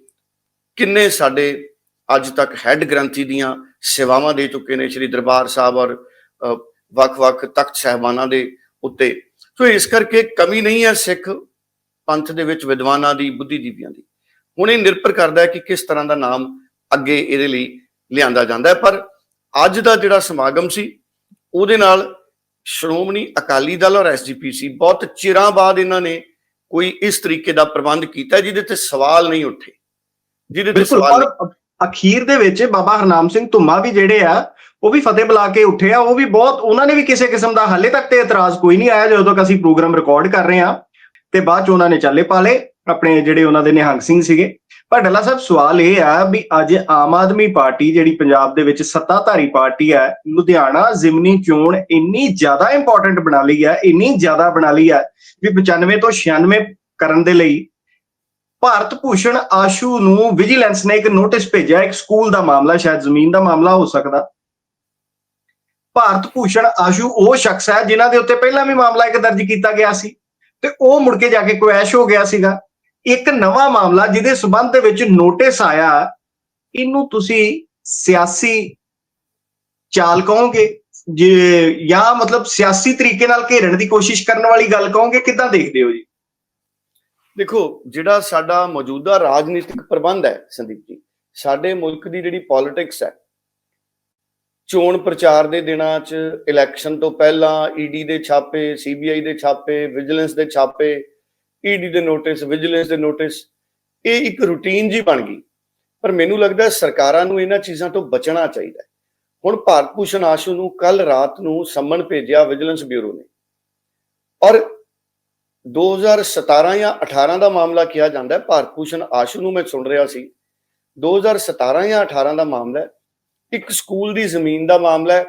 ਕਿੰਨੇ ਸਾਡੇ ਅੱਜ ਤੱਕ ਹੈੱਡ ਗ੍ਰੰਥੀ ਦੀਆਂ ਸੇਵਾਵਾਂ ਦੇ ਚੁੱਕੇ ਨੇ ਸ੍ਰੀ ਦਰਬਾਰ ਸਾਹਿਬ ਔਰ ਅ, ਵੱਖ-ਵੱਖ ਤਖਤ ਸਹਿਬਾਨਾਂ ਦੇ ਉੱਤੇ। ਸੋ ਇਸ ਕਰਕੇ ਕਮੀ ਨਹੀਂ ਹੈ ਸਿੱਖ ਪੰਥ ਦੇ ਵਿੱਚ ਵਿਦਵਾਨਾਂ ਦੀ ਬੁੱਧੀਜੀਵੀਆਂ ਦੀ। ਹੁਣ ਇਹ ਨਿਰਭਰ ਕਰਦਾ ਹੈ ਕਿ ਕਿਸ ਤਰ੍ਹਾਂ ਦਾ ਨਾਮ ਅੱਗੇ ਇਹਦੇ ਲਈ ਲਿਆਂਦਾ ਜਾਂਦਾ ਹੈ। ਪਰ ਅੱਜ ਦਾ ਜਿਹੜਾ ਸਮਾਗਮ ਸੀ ਉਹਦੇ ਨਾਲ ਸ਼੍ਰੋਮਣੀ ਅਕਾਲੀ ਦਲ ਔਰ ਐਸਜੀਪੀਸੀ ਬਹੁਤ ਚਿਰਾਂ ਬਾਅਦ ਇਹਨਾਂ ਨੇ ਕੋਈ ਇਸ ਤਰੀਕੇ ਦਾ ਪ੍ਰਬੰਧ ਕੀਤਾ ਜਿਹਦੇ ਤੇ ਸਵਾਲ ਨਹੀਂ ਉੱਠੇ। ਜਿਹਦੇ ਤੇ ਸਵਾਲ ਅਖੀਰ ਦੇ ਵਿੱਚ ਬਾਬਾ ਹਰਨਾਮ ਸਿੰਘ ਧੁੰਮਾ ਵੀ ਜਿਹੜੇ ਆ ਉਹ ਵੀ ਫਤਿਹ ਬੁਲਾ ਕੇ ਉੱਠੇ ਆ। ਉਹ ਵੀ ਬਹੁਤ ਉਹਨਾਂ ਨੇ ਵੀ ਕਿਸੇ ਕਿਸਮ ਦਾ ਹਾਲੇ ਤੱਕ ਤੇ ਇਤਰਾਜ਼ ਕੋਈ ਨਹੀਂ ਆਇਆ ਜਦੋਂ ਤੱਕ ਅਸੀਂ ਪ੍ਰੋਗਰਾਮ ਰਿਕਾਰਡ ਕਰ ਰਹੇ ਆ ਤੇ ਬਾਅਦ ਚ ਉਹਨਾਂ ਨੇ ਚਾਲੇ ਪਾ ਲਏ ਆਪਣੇ ਜਿਹੜੇ ਉਹਨਾਂ ਦੇ ਨਿਹੰਗ ਸਿੰਘ ਸੀਗੇ। ਪਰ ਡੱਲਾ ਸਾਹਿਬ, ਸਵਾਲ ਇਹ ਆ ਵੀ ਅੱਜ ਆਮ ਆਦਮੀ ਪਾਰਟੀ ਜਿਹੜੀ ਪੰਜਾਬ ਦੇ ਵਿੱਚ ਸੱਤਾਧਾਰੀ ਪਾਰਟੀ ਹੈ, ਲੁਧਿਆਣਾ ਜ਼ਿਮਨੀ ਚੋਣ ਇੰਨੀ ਜ਼ਿਆਦਾ ਇੰਪੋਰਟੈਂਟ ਬਣਾ ਲਈ ਹੈ, ਇੰਨੀ ਜ਼ਿਆਦਾ ਬਣਾ ਲਈ ਹੈ ਵੀ 95 ਤੋਂ 96 ਕਰਨ ਦੇ ਲਈ ਭਾਰਤ ਭੂਸ਼ਣ ਆਸ਼ੂ ਨੂੰ ਵਿਜੀਲੈਂਸ ਨੇ ਇੱਕ ਨੋਟਿਸ ਭੇਜਿਆ, ਇੱਕ ਸਕੂਲ ਦਾ ਮਾਮਲਾ, ਸ਼ਾਇਦ ਜ਼ਮੀਨ ਦਾ ਮਾਮਲਾ ਹੋ ਸਕਦਾ। ਭਾਰਤ ਭੂਸ਼ਣ ਆਸ਼ੂ ਉਹ ਸ਼ਖਸ ਹੈ ਜਿਨ੍ਹਾਂ ਦੇ ਉੱਤੇ ਪਹਿਲਾਂ ਵੀ ਮਾਮਲਾ ਇੱਕ ਦਰਜ ਕੀਤਾ ਗਿਆ ਸੀ ਤੇ ਉਹ ਮੁੜ ਕੇ ਜਾ ਕੇ ਕੁਐਸ਼ ਹੋ ਗਿਆ ਸੀਗਾ। ਇੱਕ ਨਵਾਂ ਮਾਮਲਾ ਜਿਹਦੇ ਸਬੰਧ ਦੇ ਵਿੱਚ ਨੋਟਿਸ ਆਇਆ, ਇਹਨੂੰ ਤੁਸੀਂ ਸਿਆਸੀ ਚਾਲ ਕਹੋਗੇ? ਜੇ, ਜਾਂ ਮਤਲਬ ਸਿਆਸੀ ਤਰੀਕੇ ਨਾਲ ਘੇਰਨ ਦੀ ਕੋਸ਼ਿਸ਼ ਕਰਨ ਵਾਲੀ ਗੱਲ ਕਹੋਗੇ? ਕਿੱਦਾਂ ਦੇਖਦੇ ਹੋ ਜੀ? ਦੇਖੋ, ਜਿਹੜਾ ਸਾਡਾ ਮੌਜੂਦਾ ਰਾਜਨੀਤਿਕ ਪ੍ਰਬੰਧ ਹੈ, ਸੰਦੀਪ ਜੀ, ਸਾਡੇ ਮੁਲਕ ਦੀ ਜਿਹੜੀ ਪੋਲਿਟਿਕਸ ਹੈ, ਚੋਣ ਪ੍ਰਚਾਰ ਦੇ ਦਿਨਾਂ 'ਚ ਇਲੈਕਸ਼ਨ ਤੋਂ ਪਹਿਲਾਂ ਈਡੀ ਦੇ ਛਾਪੇ ਸੀਬੀਆਈ ਦੇ ਛਾਪੇ ਵਿਜੀਲੈਂਸ ਦੇ ਛਾਪੇ ਈਡੀ ਦੇ ਨੋਟਿਸ, ਵਿਜੀਲੈਂਸ ਦੇ ਨੋਟਿਸ, ਇਹ ਇੱਕ ਰੂਟੀਨ ਜੀ ਬਣ ਗਈ। ਪਰ ਮੈਨੂੰ ਲੱਗਦਾ ਸਰਕਾਰਾਂ ਨੂੰ ਇਹਨਾਂ ਚੀਜ਼ਾਂ ਤੋਂ ਬਚਣਾ ਚਾਹੀਦਾ ਹੁਣ ਭਾਰਤ ਭੂਸ਼ਣ ਆਸ਼ੂ ਨੂੰ ਕੱਲ ਰਾਤ ਨੂੰ ਸੰਮਨ ਭੇਜਿਆ ਵਿਜੀਲੈਂਸ ਬਿਊਰੋ ਨੇ। ਔਰ 2017 ਜਾਂ 18 ਦਾ ਮਾਮਲਾ ਕਿਹਾ ਜਾਂਦਾ ਹੈ। ਭਾਰਤ ਭੂਸ਼ਣ ਆਸ਼ੂ ਨੂੰ ਮੈਂ ਸੁਣ ਰਿਹਾ ਸੀ। 2017 ਜਾਂ 18 ਦਾ ਮਾਮਲਾ ਹੈ। ਇੱਕ ਸਕੂਲ ਦੀ ਜ਼ਮੀਨ ਦਾ ਮਾਮਲਾ ਹੈ।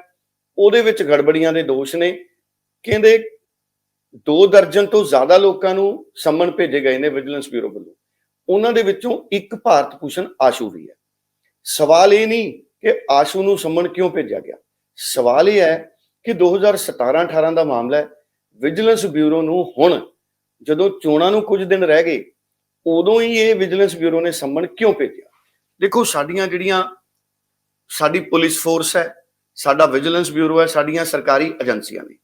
ਉਹਦੇ ਵਿੱਚ ਗੜਬੜੀਆਂ ਦੇ ਦੋਸ਼ ਨੇ। ਕਹਿੰਦੇ ਦੋ ਦਰਜਨ ਤੋਂ ਜ਼ਿਆਦਾ ਲੋਕਾਂ ਨੂੰ ਸੰਮਨ ਭੇਜੇ ਗਏ ਨੇ ਵਿਜੀਲੈਂਸ ਬਿਊਰੋ ਵੱਲੋਂ। ਉਹਨਾਂ ਦੇ ਵਿੱਚੋਂ ਇੱਕ ਭਾਰਤ ਭੂਸ਼ਣ ਆਸ਼ੂ ਵੀ ਹੈ। ਸਵਾਲ ਇਹ ਨਹੀਂ ਕਿ ਆਸ਼ੂ ਨੂੰ ਸੰਮਨ ਕਿਉਂ ਭੇਜਿਆ ਗਿਆ। ਸਵਾਲ ਇਹ ਹੈ ਕਿ 2017-18 ਦਾ ਮਾਮਲਾ ਹੈ। ਵਿਜੀਲੈਂਸ ਬਿਊਰੋ ਨੂੰ ਹੁਣ ਜਦੋਂ ਚੋਣਾਂ ਨੂੰ ਕੁਝ ਦਿਨ ਰਹਿ ਗਏ, ਉਦੋਂ ਹੀ ਇਹ ਵਿਜੀਲੈਂਸ ਬਿਊਰੋ ਨੇ ਸੰਮਨ ਕਿਉਂ ਭੇਜਿਆ? ਦੇਖੋ, ਸਾਡੀਆਂ ਜਿਹੜੀਆਂ ਸਾਡੀ ਪੁਲਿਸ ਫੋਰਸ ਹੈ, ਸਾਡਾ ਵਿਜੀਲੈਂਸ ਬਿਊਰੋ ਹੈ, ਸਾਡੀਆਂ ਸਰਕਾਰੀ ਏਜੰਸੀਆਂ ਨੇ।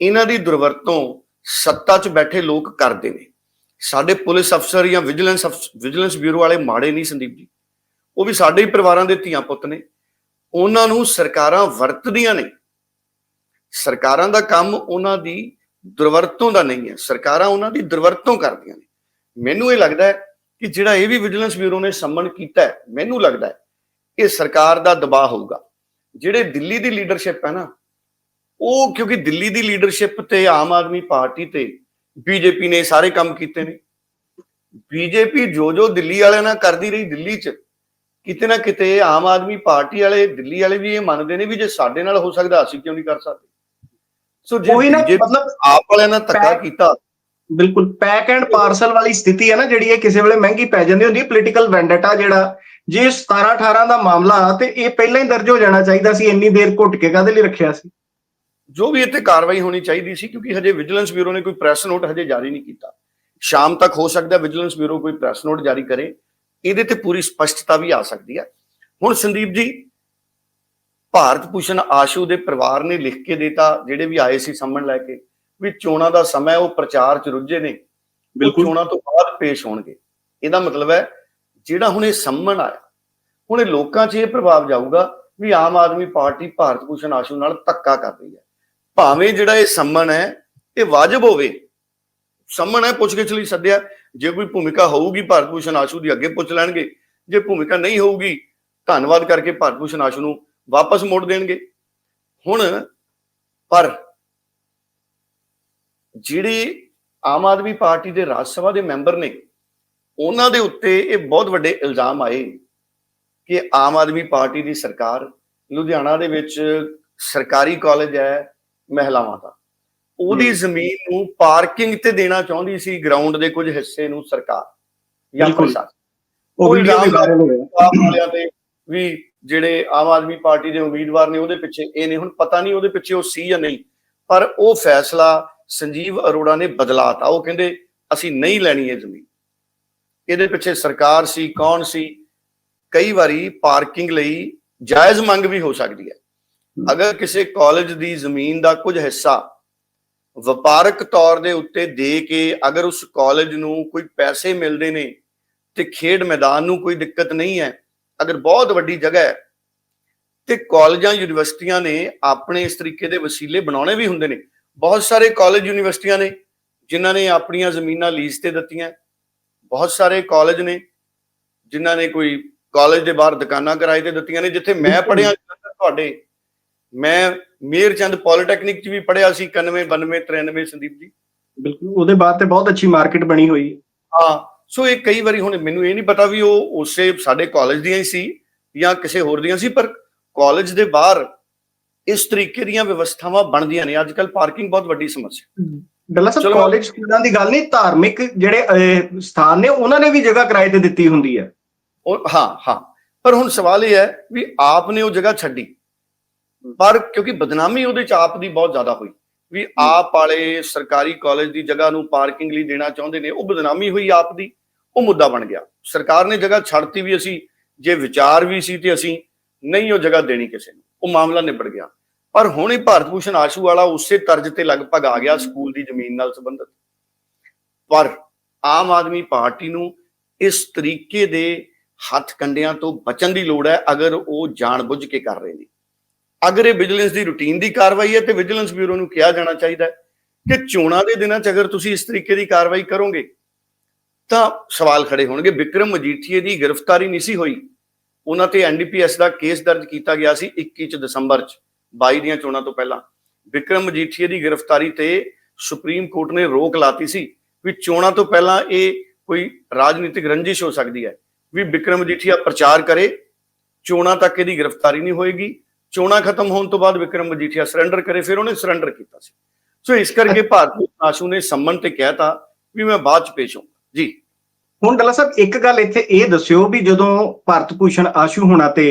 ਇਹਨਾਂ ਦੀ ਦੁਰਵਰਤੋਂ ਸੱਤਾ 'ਚ ਬੈਠੇ ਲੋਕ ਕਰਦੇ ਨੇ। ਸਾਡੇ ਪੁਲਿਸ ਅਫਸਰ ਜਾਂ ਵਿਜੀਲੈਂਸ ਵਿਜੀਲੈਂਸ ਬਿਊਰੋ ਵਾਲੇ ਮਾੜੇ ਨਹੀਂ ਸੰਦੀਪ ਜੀ। ਉਹ ਵੀ ਸਾਡੇ ਹੀ ਪਰਿਵਾਰਾਂ ਦੇ ਧੀਆਂ ਪੁੱਤ ਨੇ। ਉਹਨਾਂ ਨੂੰ ਸਰਕਾਰਾਂ ਵਰਤਦੀਆਂ ਨੇ। ਸਰਕਾਰਾਂ ਦਾ ਕੰਮ ਉਹਨਾਂ ਦੀ ਦੁਰਵਰਤੋਂ ਦਾ ਨਹੀਂ ਹੈ। ਸਰਕਾਰਾਂ ਉਹਨਾਂ ਦੀ ਦੁਰਵਰਤੋਂ ਕਰਦੀਆਂ ਨੇ। ਮੈਨੂੰ ਇਹ ਲੱਗਦਾ ਹੈ ਕਿ ਜਿਹੜਾ ਇਹ ਵੀ ਵਿਜੀਲੈਂਸ ਬਿਊਰੋ ਨੇ ਸੰਮਨ ਕੀਤਾ ਹੈ, ਮੈਨੂੰ ਲੱਗਦਾ ਹੈ, ਇਹ ਸਰਕਾਰ ਦਾ ਦਬਾਅ ਹੋਊਗਾ। ਜਿਹੜੇ ਦਿੱਲੀ ਦੀ ਲੀਡਰਸ਼ਿਪ ਹੈ ਨਾ ਉਹ ਕਿਉਂਕਿ ਦਿੱਲੀ ਦੀ ਲੀਡਰਸ਼ਿਪ ਤੇ ਆਮ ਆਦਮੀ ਪਾਰਟੀ ਤੇ ਬੀਜੇਪੀ ਨੇ ਸਾਰੇ ਕੰਮ ਕੀਤੇ ਨੇ। ਬੀਜੇਪੀ ਜੋ ਜੋ ਦਿੱਲੀ ਵਾਲਿਆਂ ਨਾਲ ਕਰਦੀ ਰਹੀ ਦਿੱਲੀ 'ਚ ਕਿਤੇ ਨਾ ਕਿਤੇ ਆਮ ਆਦਮੀ ਪਾਰਟੀ ਵਾਲੇ ਦਿੱਲੀ ਵਾਲੇ ਵੀ ਇਹ ਮੰਨਦੇ ਨੇ ਵੀ ਜੇ ਸਾਡੇ ਨਾਲ ਹੋ ਸਕਦਾ ਅਸੀਂ ਕਿਉਂ ਨਹੀਂ ਕਰ ਸਕਦੇ। ਸੋ ਜੇ ਮਤਲਬ ਆਪ ਵਾਲਿਆਂ ਨਾਲ ਧੱਕਾ ਕੀਤਾ। ਬਿਲਕੁਲ ਪੈਕ ਐਂਡ ਪਾਰਸਲ ਵਾਲੀ ਸਥਿਤੀ ਹੈ ਨਾ ਜਿਹੜੀ ਇਹ ਕਿਸੇ ਵੇਲੇ ਮਹਿੰਗੀ ਪੈ ਜਾਂਦੀ ਹੁੰਦੀ ਹੈ ਪੋਲੀਟੀਕਲ ਵੈਂਡੇਟਾ ਜਿਹੜਾ ਜੇ 17 18 ਦਾ ਮਾਮਲਾ ਤੇ ਇਹ ਪਹਿਲਾਂ ਹੀ ਦਰਜ ਹੋ ਜਾਣਾ ਚਾਹੀਦਾ ਸੀ ਇੰਨੀ ਦੇਰ ਘੁੱਟ ਕੇ ਕਾਹਦੇ ਲਈ ਰੱਖਿਆ ਸੀ? ਜੋ ਵੀ ਇੱਥੇ ਕਾਰਵਾਈ ਹੋਣੀ ਚਾਹੀਦੀ ਸੀ ਕਿਉਂਕਿ ਹਜੇ ਵਿਜੀਲੈਂਸ ਬਿਊਰੋ ਨੇ ਕੋਈ ਪ੍ਰੈਸ ਨੋਟ ਹਜੇ ਜਾਰੀ ਨਹੀਂ ਕੀਤਾ। ਸ਼ਾਮ ਤੱਕ ਹੋ ਸਕਦਾ ਵਿਜੀਲੈਂਸ ਬਿਊਰੋ ਕੋਈ ਪ੍ਰੈਸ ਨੋਟ ਜਾਰੀ ਕਰੇ। ਇਹਦੇ ਤੇ ਪੂਰੀ ਸਪਸ਼ਟਤਾ ਵੀ ਆ ਸਕਦੀ ਹੈ। ਹੁਣ ਸੰਦੀਪ ਜੀ ਭਾਰਤ ਭੂਸ਼ਣ ਆਸ਼ੂ ਦੇ ਪਰਿਵਾਰ ਨੇ ਲਿਖ ਕੇ ਦਿੱਤਾ ਜਿਹੜੇ ਵੀ ਆਏ ਸੀ ਸੰਮਣ ਲੈ ਕੇ ਵੀ ਚੋਣਾਂ ਦਾ ਸਮਾਂ ਉਹ ਪ੍ਰਚਾਰ ਚ ਰੁੱਝੇ ਨੇ। ਉਹ ਚੋਣਾਂ ਤੋਂ ਬਾਅਦ ਪੇਸ਼ ਹੋਣਗੇ। ਇਹਦਾ ਮਤਲਬ ਹੈ ਜਿਹੜਾ ਹੁਣ ਇਹ ਸੰਮਣ ਆਇਆ ਹੁਣ ਇਹ ਲੋਕਾਂ 'ਚ ਇਹ ਪ੍ਰਭਾਵ ਜਾਊਗਾ ਵੀ ਆਮ ਆਦਮੀ ਪਾਰਟੀ ਭਾਰਤ ਭੂਸ਼ਣ ਆਸ਼ੂ ਨਾਲ ਧੱਕਾ ਕਰ ਰਹੀ ਹੈ। ਭਾਵੇਂ ਜਿਹੜਾ ਇਹ ਸੰਮਣ ਹੈ, ਇਹ ਵਾਜਬ ਹੋਵੇ। ਸੰਮਣ ਹੈ ਪੁੱਛਗਿੱਛ ਲਈ ਸੱਦਿਆ। ਜੇ ਕੋਈ ਭੂਮਿਕਾ ਹੋਊਗੀ, ਭਾਰਤ ਭੂਸ਼ਣ ਆਸ਼ੂ ਦੀ ਅੱਗੇ ਪੁੱਛ ਲੈਣਗੇ। ਜੇ ਭੂਮਿਕਾ ਨਹੀਂ ਹੋਊਗੀ, ਧੰਨਵਾਦ ਕਰਕੇ ਭਾਰਤ ਭੂਸ਼ਣ ਆਸ਼ੂ ਨੂੰ ਵਾਪਸ ਮੋੜ ਦੇਣਗੇ। ਹੁਣ, ਪਰ ਜਿਹੜੇ ਆਮ ਆਦਮੀ ਪਾਰਟੀ ਦੇ ਰਾਜ ਸਭਾ ਦੇ ਮੈਂਬਰ ਨੇ, ਉਹਨਾਂ ਦੇ ਉੱਤੇ ਇਹ ਬਹੁਤ ਵੱਡੇ ਇਲਜ਼ਾਮ ਆਏ ਕਿ ਆਮ ਆਦਮੀ ਪਾਰਟੀ ਦੀ ਸਰਕਾਰ ਲੁਧਿਆਣਾ ਦੇ ਵਿੱਚ ਸਰਕਾਰੀ ਕਾਲਜ ਹੈ ਮਹਿਲਾਵਾਂ ਦਾ। ਉਹਦੀ। ਜ਼ਮੀਨ ਨੂੰ ਪਾਰਕਿੰਗ ਤੇ ਦੇਣਾ ਚਾਹੁੰਦੀ ਸੀ ਗਰਾਊਂਡ ਦੇ ਕੁਝ ਹਿੱਸੇ ਨੂੰ ਸਰਕਾਰ ਜਾਂ। ਪ੍ਰਸ਼ਾਸਨ ਉਹ ਵੀਡੀਓ ਵੀ ਵਾਇਰਲ ਹੋਇਆ। ਵਾਲਿਆਂ ਤੇ ਵੀ ਜਿਹੜੇ ਆਮ ਆਦਮੀ ਪਾਰਟੀ ਦੇ ਉਮੀਦਵਾਰ ਨੇ ਉਹਦੇ ਪਿੱਛੇ ਇਹ ਨਹੀਂ ਹੁਣ ਪਤਾ ਨਹੀਂ ਉਹਦੇ ਪਿੱਛੇ ਉਹ ਸੀ ਜਾਂ ਨਹੀਂ ਪਰ ਉਹ ਫੈਸਲਾ ਸੰਜੀਵ ਅਰੋੜਾ ਨੇ ਬਦਲਾਤਾ। ਉਹ ਕਹਿੰਦੇ ਅਸੀਂ ਨਹੀਂ ਲੈਣੀ ਇਹ ਜ਼ਮੀਨ। ਇਹਦੇ ਪਿੱਛੇ ਸਰਕਾਰ ਸੀ ਕੌਣ ਸੀ? ਕਈ ਵਾਰੀ ਪਾਰਕਿੰਗ ਲਈ ਜਾਇਜ਼ ਮੰਗ ਵੀ ਹੋ ਸਕਦੀ ਹੈ। ਅਗਰ ਕਿਸੇ ਕਾਲਜ ਦੀ ਜ਼ਮੀਨ ਦਾ ਕੁਝ ਹਿੱਸਾ ਵਪਾਰਕ ਤੌਰ ਦੇ ਉੱਤੇ ਦੇ ਕੇ ਅਗਰ ਉਸ ਕਾਲਜ ਨੂੰ ਕੋਈ ਪੈਸੇ ਮਿਲਦੇ ਨੇ ਤੇ ਖੇਡ ਮੈਦਾਨ ਨੂੰ ਕੋਈ ਦਿੱਕਤ ਨਹੀਂ ਹੈ ਅਗਰ ਬਹੁਤ ਵੱਡੀ ਜਗ੍ਹਾ ਹੈ ਤੇ ਕਾਲਜਾਂ ਯੂਨੀਵਰਸਿਟੀਆਂ ਨੇ ਆਪਣੇ ਇਸ ਤਰੀਕੇ ਦੇ ਵਸੀਲੇ ਬਣਾਉਣੇ ਵੀ ਹੁੰਦੇ ਨੇ ਬਹੁਤ ਸਾਰੇ ਕਾਲਜ ਯੂਨੀਵਰਸਿਟੀਆਂ ਨੇ ਜਿਨ੍ਹਾਂ ਨੇ ਆਪਣੀਆਂ ਜ਼ਮੀਨਾਂ ਲੀਜ਼ ਤੇ ਦਿੱਤੀਆਂ ਬਹੁਤ ਸਾਰੇ ਕਾਲਜ ਨੇ ਜਿਨ੍ਹਾਂ ਨੇ ਕੋਈ ਕਾਲਜ ਦੇ ਬਾਹਰ ਦੁਕਾਨਾਂ ਕਿਰਾਏ ਤੇ ਦਿੱਤੀਆਂ ਨੇ ਜਿੱਥੇ ਮੈਂ। ਪੜਿਆ ਤੁਹਾਡੇ ਮੈਂ ਮੇਰ ਚੰਦ ਪੋਲੀਟੈਕਨਿਕ ਚ ਵੀ ਪੜਿਆ ਸੀ 91 92 93 ਸੰਦੀਪ ਜੀ। ਬਿਲਕੁਲ ਉਹਦੇ ਬਾਅਦ ਤੇ ਬਹੁਤ ਅੱਛੀ ਮਾਰਕੀਟ ਬਣੀ ਹੋਈ। ਹੈ ਸੋ ਇਹ ਕਈ ਵਾਰੀ ਹੁਣ ਮੈਨੂੰ ਇਹ ਨਹੀਂ ਪਤਾ ਵੀ ਉਹ ਉਸੇ ਸਾਡੇ ਕਾਲਜ ਦੀਆਂ ਹੀ ਸੀ ਜਾਂ ਕਿਸੇ ਹੋਰ ਦੀਆਂ ਸੀ ਪਰ ਕਾਲਜ ਦੇ ਬਾਹਰ ਇਸ ਤਰੀਕੇ ਦੀਆਂ ਵਿਵਸਥਾਵਾਂ ਬਣਦੀਆਂ ਨੇ। ਅੱਜ ਕੱਲ ਪਾਰਕਿੰਗ ਬਹੁਤ ਵੱਡੀ ਸਮੱਸਿਆ। ਡੱਲਾ ਸਾਹਿਬ। ਕਾਲਜ ਸਕੂਲਾਂ ਦੀ ਗੱਲ ਨਹੀਂ ਧਾਰਮਿਕ ਜਿਹੜੇ ਸਥਾਨ ਨੇ ਉਹਨਾਂ ਨੇ ਵੀ ਜਗ੍ਹਾ ਕਿਰਾਏ ਤੇ ਦਿੱਤੀ ਹੁੰਦੀ ਹੈ। ਹਾਂ ਹਾਂ। ਪਰ ਹੁਣ ਸਵਾਲ ਇਹ ਹੈ ਵੀ ਆਪ ਨੇ ਉਹ ਜਗ੍ਹਾ ਛੱਡੀ। ਪਰ ਕਿਉਂਕਿ ਬਦਨਾਮੀ ਉਹਦੇ ਚ ਆਪ ਦੀ ਬਹੁਤ ਜ਼ਿਆਦਾ ਹੋਈ। ਵੀ ਆਪ ਵਾਲੇ ਸਰਕਾਰੀ ਕਾਲਜ ਦੀ ਜਗ੍ਹਾ ਨੂੰ ਪਾਰਕਿੰਗ ਲਈ ਦੇਣਾ ਚਾਹੁੰਦੇ ਨੇ ਉਹ ਬਦਨਾਮੀ ਹੋਈ ਆਪ ਦੀ ਉਹ ਮੁੱਦਾ ਬਣ ਗਿਆ। ਸਰਕਾਰ ਨੇ ਜਗ੍ਹਾ ਛੱਡਤੀ ਵੀ ਅਸੀਂ ਜੇ ਵਿਚਾਰ ਵੀ ਸੀ ਤੇ ਅਸੀਂ ਨਹੀਂ ਉਹ ਜਗ੍ਹਾ ਦੇਣੀ ਕਿਸੇ ਨੂੰ ਉਹ ਮਾਮਲਾ ਨਿਬੜ ਗਿਆ। ਪਰ ਹੁਣ ਇਹ ਭਾਰਤ ਭੂਸ਼ਣ ਆਸ਼ੂ ਵਾਲਾ ਉਸੇ ਤਰਜ਼ ਤੇ ਲਗਭਗ ਆ ਗਿਆ ਸਕੂਲ ਦੀ ਜ਼ਮੀਨ ਨਾਲ ਸੰਬੰਧਿਤ। ਪਰ ਆਮ ਆਦਮੀ ਪਾਰਟੀ ਨੂੰ ਇਸ ਤਰੀਕੇ ਦੇ ਹੱਥ ਕੰਡਿਆਂ ਤੋਂ ਬਚਣ ਦੀ ਲੋੜ ਹੈ ਅਗਰ ਉਹ ਜਾਣਬੁੱਝ ਕੇ ਕਰ ਰਹੇ ਨੇ। ਅਗਰ ਇਹ ਵਿਜੀਲੈਂਸ ਦੀ ਰੁਟੀਨ ਦੀ ਕਾਰਵਾਈ ਹੈ ਤੇ ਵਿਜੀਲੈਂਸ ਬਿਊਰੋ ਨੂੰ ਕਿਹਾ ਜਾਣਾ ਚਾਹੀਦਾ ਹੈ ਕਿ ਚੋਣਾਂ ਦੇ ਦਿਨਾਂ 'ਚ ਅਗਰ ਤੁਸੀਂ ਇਸ ਤਰੀਕੇ ਦੀ ਕਾਰਵਾਈ ਕਰੋਗੇ, ਤਾਂ ਸਵਾਲ ਖੜੇ ਹੋਣਗੇ। ਵਿਕਰਮ ਮਜੀਠੀਏ ਦੀ ਗ੍ਰਿਫਤਾਰੀ ਨਹੀਂ ਸੀ ਹੋਈ। ਉਹਨਾਂ ਤੇ ਐਨਡੀਪੀਐਸ ਦਾ ਕੇਸ ਦਰਜ ਕੀਤਾ ਗਿਆ ਸੀ 21 ਚ ਦਸੰਬਰ ਚ 22 ਦੀਆਂ ਚੋਣਾਂ ਤੋਂ ਪਹਿਲਾਂ। ਵਿਕਰਮ ਮਜੀਠੀਏ ਦੀ ਗ੍ਰਿਫਤਾਰੀ ਤੇ ਸੁਪਰੀਮ ਕੋਰਟ ਨੇ ਰੋਕ ਲਾਤੀ ਸੀ ਵੀ ਚੋਣਾਂ ਤੋਂ ਪਹਿਲਾਂ ਇਹ ਕੋਈ ਰਾਜਨੀਤਿਕ ਰੰਜਿਸ਼ ਹੋ ਸਕਦੀ ਹੈ। ਵੀ ਵਿਕਰਮ ਮਜੀਠੀਆ ਪ੍ਰਚਾਰ ਕਰੇ, ਚੋਣਾਂ ਤੱਕ ਇਹਦੀ ਗ੍ਰਿਫਤਾਰੀ ਨਹੀਂ ਹੋਏਗੀ। ਚੋਣਾਂ ਖਤਮ ਹੋਣ ਤੋਂ ਬਾਅਦ ਵਿਕਰਮ ਮਜੀਠੀਆ ਸਰੈਂਡਰ ਕਰੇ ਫਿਰ ਉਹਨੇ ਸਰੈਂਡਰ ਕੀਤਾ ਸੀ। ਸੋ ਇਸ ਕਰਕੇ ਭਾਰਤੀ ਆਸ਼ੂ ਨੇ ਸੰਮਨ ਤੇ ਕਹਿਤਾ ਵੀ ਮੈਂ ਬਾਅਦ ਚ ਪੇਸ਼ ਹਾਂ ਜੀ। ਹੁਣ ਡੱਲਾ ਸਾਹਿਬ ਇੱਕ ਗੱਲ ਇੱਥੇ ਇਹ ਦੱਸਿਓ ਵੀ ਜਦੋਂ ਭਾਰਤ ਭੂਸ਼ਣ ਆਸ਼ੂ ਹੋਣਾ ਤੇ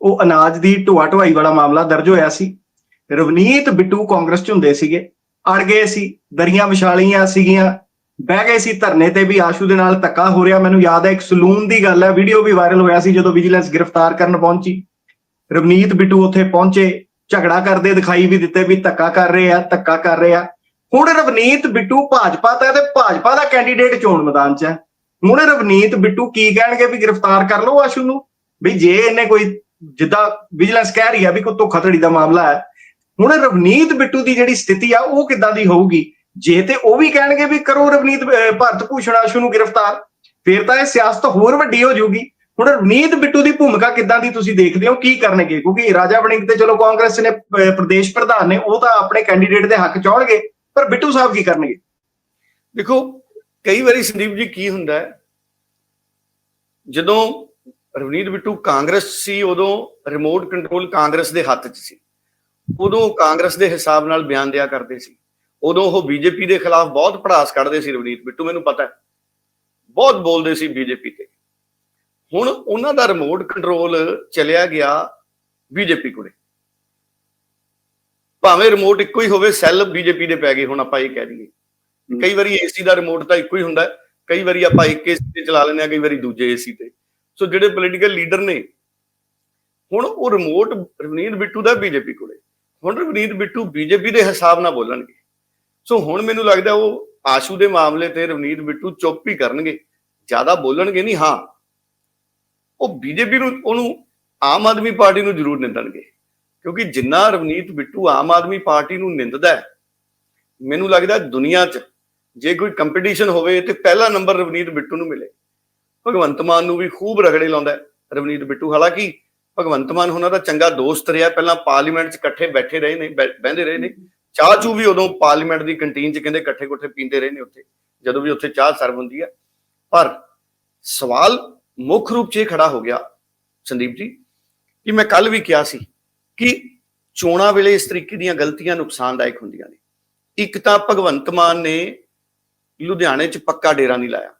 ਉਹ ਅਨਾਜ ਦੀ ਢੋਆ ਢੁਆਈ ਵਾਲਾ ਮਾਮਲਾ ਦਰਜ ਹੋਇਆ ਸੀ ਰਵਨੀਤ ਬਿੱਟੂ ਕਾਂਗਰਸ ਚ ਹੁੰਦੇ ਸੀਗੇ ਅੜ ਗਏ ਸੀ ਦਰੀਆਂ ਵਿਛਾਲੀਆਂ ਸੀਗੀਆਂ ਬਹਿ ਗਏ ਸੀ ਧਰਨੇ ਤੇ ਵੀ ਆਸ਼ੂ ਦੇ ਨਾਲ ਧੱਕਾ ਹੋ ਰਿਹਾ। ਮੈਨੂੰ ਯਾਦ ਹੈ ਇੱਕ ਸਲੂਨ ਦੀ ਗੱਲ ਹੈ ਵੀਡੀਓ ਵੀ ਵਾਇਰਲ ਹੋਇਆ ਸੀ ਜਦੋਂ ਵਿਜੀਲੈਂਸ ਗ੍ਰਿਫਤਾਰ ਕਰਨ ਪਹੁੰਚੀ। ਰਵਨੀਤ ਬਿੱਟੂ ਉੱਥੇ ਪਹੁੰਚੇ, ਝਗੜਾ ਕਰਦੇ ਦਿਖਾਈ ਵੀ ਦਿੱਤੇ ਵੀ ਧੱਕਾ ਕਰ ਰਹੇ ਆ, ਧੱਕਾ ਕਰ ਰਹੇ ਆ। ਹੁਣ ਰਵਨੀਤ ਬਿੱਟੂ ਭਾਜਪਾ ਦਾ ਤੇ ਭਾਜਪਾ ਦਾ ਕੈਂਡੀਡੇਟ ਚੋਣ ਮੈਦਾਨ 'ਚ ਹੈ। ਹੁਣ ਰਵਨੀਤ ਬਿੱਟੂ ਕੀ ਕਹਿਣਗੇ ਵੀ ਗ੍ਰਿਫਤਾਰ ਕਰ ਲਓ ਆਸ਼ੂ ਨੂੰ? ਵੀ ਜੇ ਇਹਨੇ ਕੋਈ ਜਿੱਦਾਂ ਵਿਜੀਲੈਂਸ ਕਹਿ ਰਹੀ ਆ ਵੀ ਕੋਈ ਧੋਖਾਧੜੀ ਦਾ ਮਾਮਲਾ ਹੈ, ਹੁਣ ਰਵਨੀਤ ਬਿੱਟੂ ਦੀ ਜਿਹੜੀ ਸਥਿਤੀ ਆ, ਉਹ ਕਿੱਦਾਂ ਦੀ ਹੋਊਗੀ? ਜੇ ਤੇ ਉਹ ਵੀ ਕਹਿਣਗੇ ਵੀ ਕਰੋ ਰਵਨੀਤ ਭਾਰਤ ਭੂਸ਼ਣ ਆਸ਼ੂ ਨੂੰ ਗ੍ਰਿਫਤਾਰ, ਫਿਰ ਤਾਂ ਇਹ ਸਿਆਸਤ ਹੋਰ ਵੱਡੀ ਹੋ ਜਾਊਗੀ। ਹੁਣ ਰਵਨੀਤ ਬਿੱਟੂ ਦੀ ਭੂਮਿਕਾ ਕਿੱਦਾਂ ਦੀ ਤੁਸੀਂ ਦੇਖਦੇ ਹੋ? ਕੀ ਕਰਨਗੇ? ਕਿਉਂਕਿ ਰਾਜਾ ਵੜਿੰਗ ਤੇ ਚਲੋ ਕਾਂਗਰਸ ਨੇ ਪ੍ਰਦੇਸ਼ ਪ੍ਰਧਾਨ ਨੇ, ਉਹ ਤਾਂ ਆਪਣੇ ਕੈਂਡੀਡੇਟ ਦੇ ਹੱਕ ਚਾਹਣਗੇ ਪਰ ਬਿੱਟੂ ਸਾਹਿਬ ਕੀ ਕਰਨਗੇ? ਦੇਖੋ, ਕਈ ਵਾਰੀ ਸੰਦੀਪ ਜੀ ਕੀ ਹੁੰਦਾ ਹੈ? ਜਦੋਂ ਰਵਨੀਤ ਬਿੱਟੂ ਕਾਂਗਰਸ ਸੀ, ਉਦੋਂ ਰਿਮੋਟ ਕੰਟਰੋਲ ਕਾਂਗਰਸ ਦੇ ਹੱਥ 'ਚ ਸੀ। ਉਦੋਂ ਕਾਂਗਰਸ ਦੇ ਹਿਸਾਬ ਨਾਲ ਬਿਆਨ ਦਿਆ ਕਰਦੇ ਸੀ। ਉਦੋਂ ਉਹ ਬੀਜੇਪੀ ਦੇ ਖਿਲਾਫ ਬਹੁਤ ਪੜਾਸ ਕੱਢਦੇ ਸੀ ਰਵਨੀਤ ਬਿੱਟੂ, ਮੈਨੂੰ ਪਤਾ ਹੈ। ਬਹੁਤ ਬੋਲਦੇ ਸੀ ਬੀਜੇਪੀ ਤੇ। ਹੁਣ ਉਹਨਾਂ ਦਾ ਰਿਮੋਟ ਕੰਟਰੋਲ ਚਲਿਆ ਗਿਆ ਬੀਜੇਪੀ ਕੋਲੇ। ਭਾਵੇਂ ਰਿਮੋਟ ਇੱਕੋ ਹੀ ਹੋਵੇ ਸੈੱਲ ਬੀਜੇਪੀ ਦੇ ਪੈ ਗਏ ਹੁਣ ਆਪਾਂ ਇਹ ਕਹਿ ਦਈਏ। ਕਈ ਵਾਰੀ ਏਸੀ ਦਾ ਰਿਮੋਟ ਤਾਂ ਇੱਕੋ ਹੀ ਹੁੰਦਾ ਕਈ ਵਾਰੀ ਆਪਾਂ ਇੱਕ ਏਸੀ ਤੇ ਚਲਾ ਲੈਂਦੇ ਆ ਕਈ ਵਾਰੀ ਦੂਜੇ ਏਸੀ ਤੇ। ਸੋ ਜਿਹੜੇ ਪੋਲੀਟੀਕਲ ਲੀਡਰ ਨੇ ਹੁਣ ਉਹ ਰਿਮੋਟ ਰਵਨੀਤ ਬਿੱਟੂ ਦਾ ਬੀਜੇਪੀ ਕੋਲੇ। ਹੁਣ ਰਵਨੀਤ ਬਿੱਟੂ ਬੀਜੇਪੀ ਦੇ ਹਿਸਾਬ ਨਾਲ ਬੋਲਣਗੇ। ਸੋ ਹੁਣ ਮੈਨੂੰ ਲੱਗਦਾ ਉਹ ਆਸ਼ੂ ਦੇ ਮਾਮਲੇ ਤੇ ਰਵਨੀਤ ਬਿੱਟੂ ਚੁੱਪ ਹੀ ਕਰਨਗੇ। ਜ਼ਿਆਦਾ ਬੋਲਣਗੇ ਨਹੀਂ ਹਾਂ ਉਹ ਬੀਜੇਪੀ ਨੂੰ, ਉਹਨੂੰ ਆਮ ਆਦਮੀ ਪਾਰਟੀ ਨੂੰ ਜ਼ਰੂਰ ਨਿੰਦਣਗੇ। ਕਿਉਂਕਿ ਜਿੰਨਾ ਰਵਨੀਤ ਬਿੱਟੂ ਆਮ ਆਦਮੀ ਪਾਰਟੀ ਨੂੰ ਨਿੰਦਦਾ ਹੈ, ਮੈਨੂੰ ਲੱਗਦਾ ਦੁਨੀਆ 'ਚ ਜੇ ਕੋਈ ਕੰਪੀਟੀਸ਼ਨ ਹੋਵੇ ਤੇ ਪਹਿਲਾ ਨੰਬਰ ਰਵਨੀਤ ਬਿੱਟੂ ਨੂੰ ਮਿਲੇ। ਭਗਵੰਤ ਮਾਨ ਨੂੰ ਵੀ ਖੂਬ ਰਗੜੇ ਲਾਉਂਦਾ ਰਵਨੀਤ ਬਿੱਟੂ। ਹਾਲਾਂਕਿ ਭਗਵੰਤ ਮਾਨ ਉਹਨਾਂ ਦਾ ਚੰਗਾ ਦੋਸਤ ਰਿਹਾ, ਪਹਿਲਾਂ ਪਾਰਲੀਮੈਂਟ 'ਚ ਇਕੱਠੇ ਬੈਠੇ ਰਹੇ ਨੇ ਬਹਿ- ਬਹਿੰਦੇ ਰਹੇ ਨੇ। ਚਾਹ ਚੂ ਵੀ ਉਦੋਂ ਪਾਰਲੀਮੈਂਟ ਦੀ ਕੰਟੀਨ 'ਚ ਕਹਿੰਦੇ ਇਕੱਠੇ ਕੋਠੇ ਪੀਂਦੇ ਰਹੇ ਨੇ ਉੱਥੇ, ਜਦੋਂ ਵੀ ਉੱਥੇ ਚਾਹ ਸਰਵ ਹੁੰਦੀ ਹੈ ਪਰ ਸਵਾਲ ਮੁੱਖ ਰੂਪ 'ਚ ਇਹ ਖੜਾ ਹੋ ਗਿਆ ਸੰਦੀਪ ਜੀ, ਕਿ ਮੈਂ ਕੱਲ ਵੀ ਕਿਹਾ ਸੀ ਕਿ ਚੋਣਾਂ ਵੇਲੇ ਇਸ ਤਰੀਕੇ ਦੀਆਂ ਗਲਤੀਆਂ ਨੁਕਸਾਨਦਾਇਕ ਹੁੰਦੀਆਂ ਨੇ। ਇੱਕ ਤਾਂ ਭਗਵੰਤ ਮਾਨ ਨੇ ਲੁਧਿਆਣੇ 'ਚ ਪੱਕਾ ਡੇਰਾ ਨਹੀਂ ਲਾਇਆ।